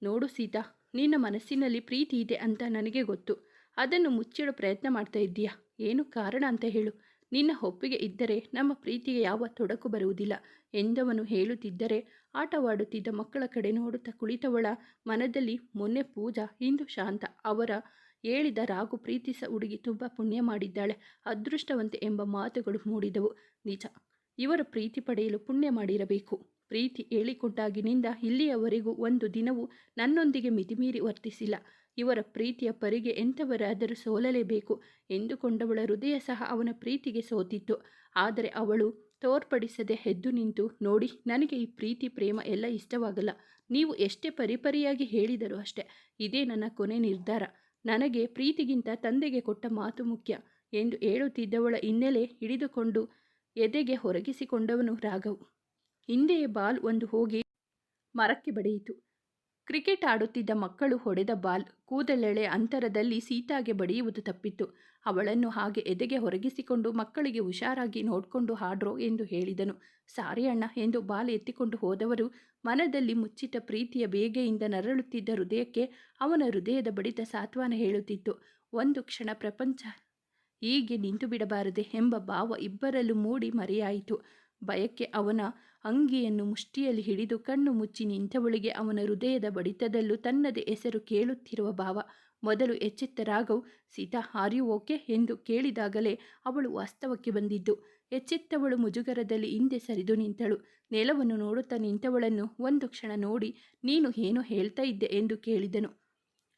ನೋಡು ಸೀತಾ, ನಿನ್ನ ಮನಸ್ಸಿನಲ್ಲಿ ಪ್ರೀತಿ ಇದೆ ಅಂತ ನನಗೆ ಗೊತ್ತು. ಅದನ್ನು ಮುಚ್ಚಿಡೋ ಪ್ರಯತ್ನ ಮಾಡ್ತಾ ಇದ್ದೀಯಾ? ಏನು ಕಾರಣ ಅಂತ ಹೇಳು. ನಿನ್ನ ಒಪ್ಪಿಗೆ ಇದ್ದರೆ ನಮ್ಮ ಪ್ರೀತಿಗೆ ಯಾವ ತೊಡಕು ಬರುವುದಿಲ್ಲ. ಎಂದವನು ಹೇಳುತ್ತಿದ್ದರೆ ಆಟವಾಡುತ್ತಿದ್ದ ಮಕ್ಕಳ ಕಡೆ ನೋಡುತ್ತಾ ಕುಳಿತವಳ ಮನದಲ್ಲಿ ಮೊನ್ನೆ ಪೂಜಾ, ಇಂದು ಶಾಂತ ಅವರ ಹೇಳಿದ ರಾಗು ಪ್ರೀತಿಸ ಹುಡುಗಿ ತುಂಬ ಪುಣ್ಯ ಮಾಡಿದ್ದಾಳೆ. ಅದೃಷ್ಟವಂತೆ ಎಂಬ ಮಾತುಗಳು ಮೂಡಿದವು. ನಿಜ ಇವರ ಪ್ರೀತಿ ಪಡೆಯಲು ಪುಣ್ಯ ಮಾಡಿರಬೇಕು. ಪ್ರೀತಿ ಹೇಳಿಕೊಟ್ಟಾಗಿನಿಂದ ಇಲ್ಲಿಯವರೆಗೂ ಒಂದು ದಿನವೂ ನನ್ನೊಂದಿಗೆ ಮಿತಿಮೀರಿ ವರ್ತಿಸಿಲ್ಲ. ಇವರ ಪ್ರೀತಿಯ ಪರಿಗೆ ಎಂಥವರಾದರೂ ಸೋಲಲೇಬೇಕು ಎಂದುಕೊಂಡವಳ ಹೃದಯ ಸಹ ಅವನ ಪ್ರೀತಿಗೆ ಸೋತಿತ್ತು. ಆದರೆ ಅವಳು ತೋರ್ಪಡಿಸದೆ ಎದ್ದು ನಿಂತು, ನೋಡಿ, ನನಗೆ ಈ ಪ್ರೀತಿ, ಪ್ರೇಮ ಎಲ್ಲ ಇಷ್ಟವಾಗಲ್ಲ. ನೀವು ಎಷ್ಟೇ ಪರಿಪರಿಯಾಗಿ ಹೇಳಿದರೂ ಅಷ್ಟೇ. ಇದೇ ನನ್ನ ಕೊನೆ ನಿರ್ಧಾರ. ನನಗೆ ಪ್ರೀತಿಗಿಂತ ತಂದೆಗೆ ಕೊಟ್ಟ ಮಾತು ಮುಖ್ಯ ಎಂದು ಹೇಳುತ್ತಿದ್ದವಳ ಹಿನ್ನೆಲೆ ಹಿಡಿದುಕೊಂಡು ಎದೆಗೆ ಹೊರಗಿಸಿಕೊಂಡವನು ರಾಘವ್. ಹಿಂದೆಯೇ ಬಾಲ್ ಒಂದು ಹೋಗಿ ಮರಕ್ಕೆ ಬಡಿಯಿತು. ಕ್ರಿಕೆಟ್ ಆಡುತ್ತಿದ್ದ ಮಕ್ಕಳು ಹೊಡೆದ ಬಾಲ್ ಕೂದಲೆಳೆ ಅಂತರದಲ್ಲಿ ಸೀತಾಗೆ ಬಡಿಯುವುದು ತಪ್ಪಿತ್ತು. ಅವಳನ್ನು ಹಾಗೆ ಎದೆಗೆ ಹೊರಗಿಸಿಕೊಂಡು ಮಕ್ಕಳಿಗೆ ಹುಷಾರಾಗಿ ನೋಡಿಕೊಂಡು ಹಾಡ್ರೋ ಎಂದು ಹೇಳಿದನು. ಸಾರಿ ಅಣ್ಣ ಎಂದು ಬಾಲ್ ಎತ್ತಿಕೊಂಡು ಹೋದವರು ಮನದಲ್ಲಿ ಮುಚ್ಚಿಟ್ಟ ಪ್ರೀತಿಯ ಬೇಗೆಯಿಂದ ನರಳುತ್ತಿದ್ದ ಹೃದಯಕ್ಕೆ ಅವನ ಹೃದಯದ ಬಡಿತ ಸಾತ್ವಾನ ಹೇಳುತ್ತಿತ್ತು. ಒಂದು ಕ್ಷಣ ಪ್ರಪಂಚ ಹೀಗೆ ನಿಂತು ಬಿಡಬಾರದೆ ಎಂಬ ಭಾವ ಇಬ್ಬರಲ್ಲೂ ಮೂಡಿ ಮರೆಯಾಯಿತು. ಭಯಕ್ಕೆ ಅವನ ಅಂಗಿಯನ್ನು ಮುಷ್ಟಿಯಲ್ಲಿ ಹಿಡಿದು ಕಣ್ಣು ಮುಚ್ಚಿ ನಿಂತವಳಿಗೆ ಅವನ ಹೃದಯದ ಬಡಿತದಲ್ಲೂ ತನ್ನದೇ ಹೆಸರು ಕೇಳುತ್ತಿರುವ ಭಾವ. ಮೊದಲು ಎಚ್ಚೆತ್ತ ರಾಘವ್, ಸೀತಾ, ಆರ್ ಓಕೆ? ಎಂದು ಕೇಳಿದಾಗಲೇ ಅವಳು ವಾಸ್ತವಕ್ಕೆ ಬಂದಿದ್ದು. ಎಚ್ಚೆತ್ತವಳು ಮುಜುಗರದಲ್ಲಿ ಹಿಂದೆ ಸರಿದು ನಿಂತಳು. ನೆಲವನ್ನು ನೋಡುತ್ತಾ ನಿಂತವಳನ್ನು ಒಂದು ಕ್ಷಣ ನೋಡಿ, ನೀನು ಏನು ಹೇಳ್ತಾ ಇದ್ದೆ? ಎಂದು ಕೇಳಿದನು.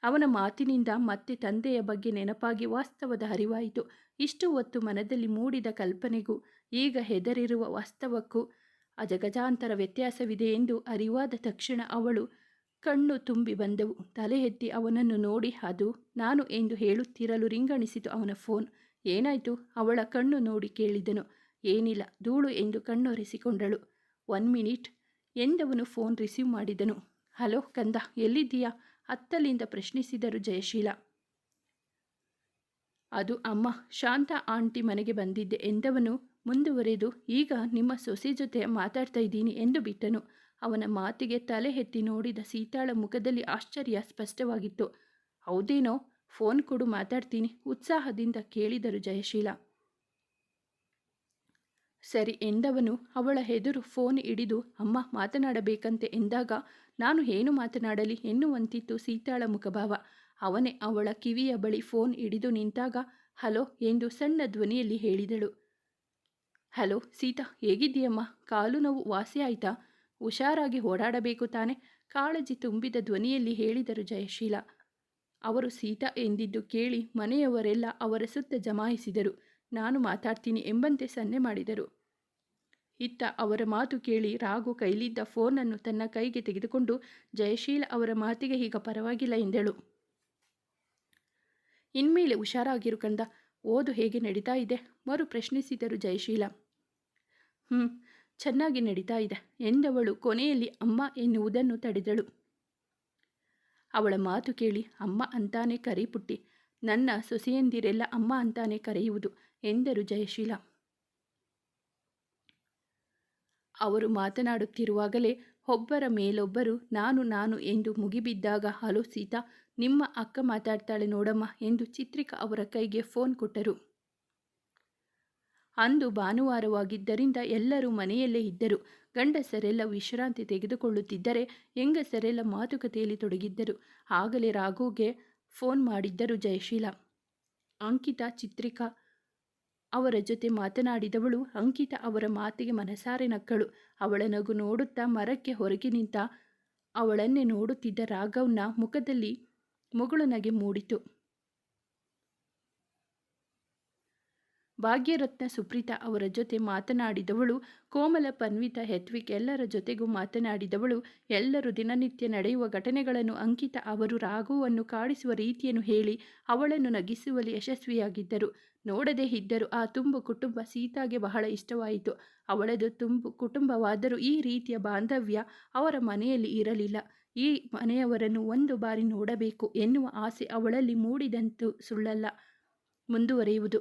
ಅವನ ಮಾತಿನಿಂದ ಮತ್ತೆ ತಂದೆಯ ಬಗ್ಗೆ ನೆನಪಾಗಿ ವಾಸ್ತವದ ಅರಿವಾಯಿತು ಇಷ್ಟು ಹೊತ್ತು ಮನದಲ್ಲಿ ಮೂಡಿದ ಕಲ್ಪನೆಗೂ, ಈಗ ಹೆದರಿರುವ ವಾಸ್ತವಕ್ಕೂ ಅಜಗಜಾಂತರ ವ್ಯತ್ಯಾಸವಿದೆ ಎಂದು ಅರಿವಾದ ತಕ್ಷಣ ಅವಳು ಕಣ್ಣು ತುಂಬಿ ಬಂದವು. ತಲೆ ಎತ್ತಿ ಅವನನ್ನು ನೋಡಿ, ಅದು ನಾನು ಎಂದು ಹೇಳುತ್ತಿರಲು ರಿಂಗಣಿಸಿತು ಅವನ ಫೋನ್. ಏನಾಯಿತು? ಅವಳ ಕಣ್ಣು ನೋಡಿ ಕೇಳಿದನು. ಏನಿಲ್ಲ, ಧೂಳು ಎಂದು ಕಣ್ಣೊರೆಸಿಕೊಂಡಳು. ಒನ್ ಮಿನಿಟ್ ಎಂದವನು ಫೋನ್ ರಿಸೀವ್ ಮಾಡಿದನು. ಹಲೋ ಕಂದ, ಎಲ್ಲಿದ್ದೀಯಾ? ಅತ್ತಲಿಂದ ಪ್ರಶ್ನಿಸಿದರು ಜಯಶೀಲ. ಅದು ಅಮ್ಮ, ಶಾಂತ ಆಂಟಿ ಮನೆಗೆ ಬಂದಿದ್ದೆ ಎಂದವನು ಮುಂದುವರೆದು, ಈಗ ನಿಮ್ಮ ಸೊಸೆ ಜೊತೆ ಮಾತಾಡ್ತಾ ಇದ್ದೀನಿ ಎಂದು ಬಿಟ್ಟನು. ಅವನ ಮಾತಿಗೆ ತಲೆ ಎತ್ತಿ ನೋಡಿದ ಸೀತಾಳ ಮುಖದಲ್ಲಿ ಆಶ್ಚರ್ಯ ಸ್ಪಷ್ಟವಾಗಿತ್ತು. ಹೌದೇನೋ, ಫೋನ್ ಕೊಡು ಮಾತಾಡ್ತೀನಿ, ಉತ್ಸಾಹದಿಂದ ಕೇಳಿದರು ಜಯಶೀಲ. ಸರಿ ಎಂದವನು ಅವಳ ಹೆದುರು ಫೋನ್ ಹಿಡಿದು, ಅಮ್ಮ, ಮಾತನಾಡಬೇಕಂತೆ ಎಂದಾಗ, ನಾನು ಏನು ಮಾತನಾಡಲಿ ಎನ್ನುವಂತಿತ್ತು ಸೀತಾಳ ಮುಖಭಾವ. ಅವನೇ ಅವಳ ಕಿವಿಯ ಬಳಿ ಫೋನ್ ಹಿಡಿದು ನಿಂತಾಗ, ಹಲೋ ಎಂದು ಸಣ್ಣ ಧ್ವನಿಯಲ್ಲಿ ಹೇಳಿದಳು. ಹಲೋ, ಸೀತಾ, ಹೇಗಿದ್ದೀಯಮ್ಮ? ಕಾಲು ನೋವು ವಾಸಿ ಆಯ್ತಾ? ಹುಷಾರಾಗಿ ಓಡಾಡಬೇಕು ತಾನೆ? ಕಾಳಜಿ ತುಂಬಿದ ಧ್ವನಿಯಲ್ಲಿ ಹೇಳಿದರು ಜಯಶೀಲ. ಅವರು ಸೀತಾ ಎಂದಿದ್ದು ಕೇಳಿ ಮನೆಯವರೆಲ್ಲ ಅವರ ಸುತ್ತ ಜಮಾಯಿಸಿದರು. ನಾನು ಮಾತಾಡ್ತೀನಿ ಎಂಬಂತೆ ಸನ್ನೆ ಮಾಡಿದರು. ಇತ್ತ ಅವರ ಮಾತು ಕೇಳಿ ರಾಘು ಕೈಲಿದ್ದ ಫೋನನ್ನು ತನ್ನ ಕೈಗೆ ತೆಗೆದುಕೊಂಡು ಜಯಶೀಲ ಅವರ ಮಾತಿಗೆ ಈಗ ಪರವಾಗಿಲ್ಲ ಎಂದಳು. ಇನ್ಮೇಲೆ ಹುಷಾರಾಗಿರು ಕಂದ, ಓದು ಹೇಗೆ ನಡೀತಾ ಇದೆ? ಮರು ಪ್ರಶ್ನಿಸಿದರು ಜಯಶೀಲ. ಹ್ಞೂ ಚೆನ್ನಾಗಿ ನಡೀತಾ ಇದೆ ಎಂದವಳು ಕೊನೆಯಲ್ಲಿ ಅಮ್ಮ ಎನ್ನುವುದನ್ನು ತಡೆದಳು. ಅವಳ ಮಾತು ಕೇಳಿ ಅಮ್ಮ ಅಂತಾನೆ ಕರಿಪುಟ್ಟಿ, ನನ್ನ ಸೊಸೆಯಂದಿರೆಲ್ಲ ಅಮ್ಮ ಅಂತಾನೆ ಕರೆಯುವುದು ಎಂದರು ಜಯಶೀಲ. ಅವರು ಮಾತನಾಡುತ್ತಿರುವಾಗಲೇ ಒಬ್ಬರ ಮೇಲೊಬ್ಬರು, ನಾನು ನಾನು ಎಂದು ಮುಗಿಬಿದ್ದಾಗ, ಹಲೋ ಸೀತಾ, ನಿಮ್ಮ ಅಕ್ಕ ಮಾತಾಡ್ತಾಳೆ ನೋಡಮ್ಮ ಎಂದು ಚಿತ್ರಿಕಾ ಅವರ ಕೈಗೆ ಫೋನ್ ಕೊಟ್ಟರು. ಅಂದು ಭಾನುವಾರವಾಗಿದ್ದರಿಂದ ಎಲ್ಲರೂ ಮನೆಯಲ್ಲೇ ಇದ್ದರು. ಗಂಡಸರೆಲ್ಲ ವಿಶ್ರಾಂತಿ ತೆಗೆದುಕೊಳ್ಳುತ್ತಿದ್ದರೆ ಹೆಂಗಸರೆಲ್ಲ ಮಾತುಕತೆಯಲ್ಲಿ ತೊಡಗಿದ್ದರು. ಆಗಲೇ ರಾಘುಗೆ ಫೋನ್ ಮಾಡಿದ್ದರು ಜಯಶೀಲ. ಅಂಕಿತಾ, ಚಿತ್ರಿಕಾ ಅವರ ಜೊತೆ ಮಾತನಾಡಿದವಳು ಅಂಕಿತ ಅವರ ಮಾತಿಗೆ ಮನಸಾರೆ ನಕ್ಕಳು. ಅವಳ ನಗು ನೋಡುತ್ತಾ ಮರಕ್ಕೆ ಹೊರಗೆ ನಿಂತ ಅವಳನ್ನೇ ನೋಡುತ್ತಿದ್ದ ರಾಘವ್ನ ಮುಖದಲ್ಲಿ ಮುಗುಳು ನಗೆ ಮೂಡಿತು. ಭಾಗ್ಯರತ್ನ ಸುಪ್ರೀತಾ ಅವರ ಜೊತೆ ಮಾತನಾಡಿದವಳು, ಕೋಮಲ ಪನ್ವಿತ ಹೆತ್ವಿಕ್ ಎಲ್ಲರ ಜೊತೆಗೂ ಮಾತನಾಡಿದವಳು, ಎಲ್ಲರೂ ದಿನನಿತ್ಯ ನಡೆಯುವ ಘಟನೆಗಳನ್ನು ಅಂಕಿತ ಅವರು ರಾಘುವನ್ನು ಕಾಡಿಸುವ ರೀತಿಯನ್ನು ಹೇಳಿ ಅವಳನ್ನು ನಗಿಸುವಲ್ಲಿ ಯಶಸ್ವಿಯಾಗಿದ್ದರು. ನೋಡದೇ ಇದ್ದರೂ ಆ ತುಂಬು ಕುಟುಂಬ ಸೀತಾಗೆ ಬಹಳ ಇಷ್ಟವಾಯಿತು. ಅವಳದು ತುಂಬು ಕುಟುಂಬವಾದರೂ ಈ ರೀತಿಯ ಬಾಂಧವ್ಯ ಅವರ ಮನೆಯಲ್ಲಿ ಇರಲಿಲ್ಲ. ಈ ಮನೆಯವರನ್ನು ಒಂದು ಬಾರಿ ನೋಡಬೇಕು ಎನ್ನುವ ಆಸೆ ಅವಳಲ್ಲಿ ಮೂಡಿದಂತೂ ಸುಳ್ಳಲ್ಲ. ಮುಂದುವರಿಯುವುದು.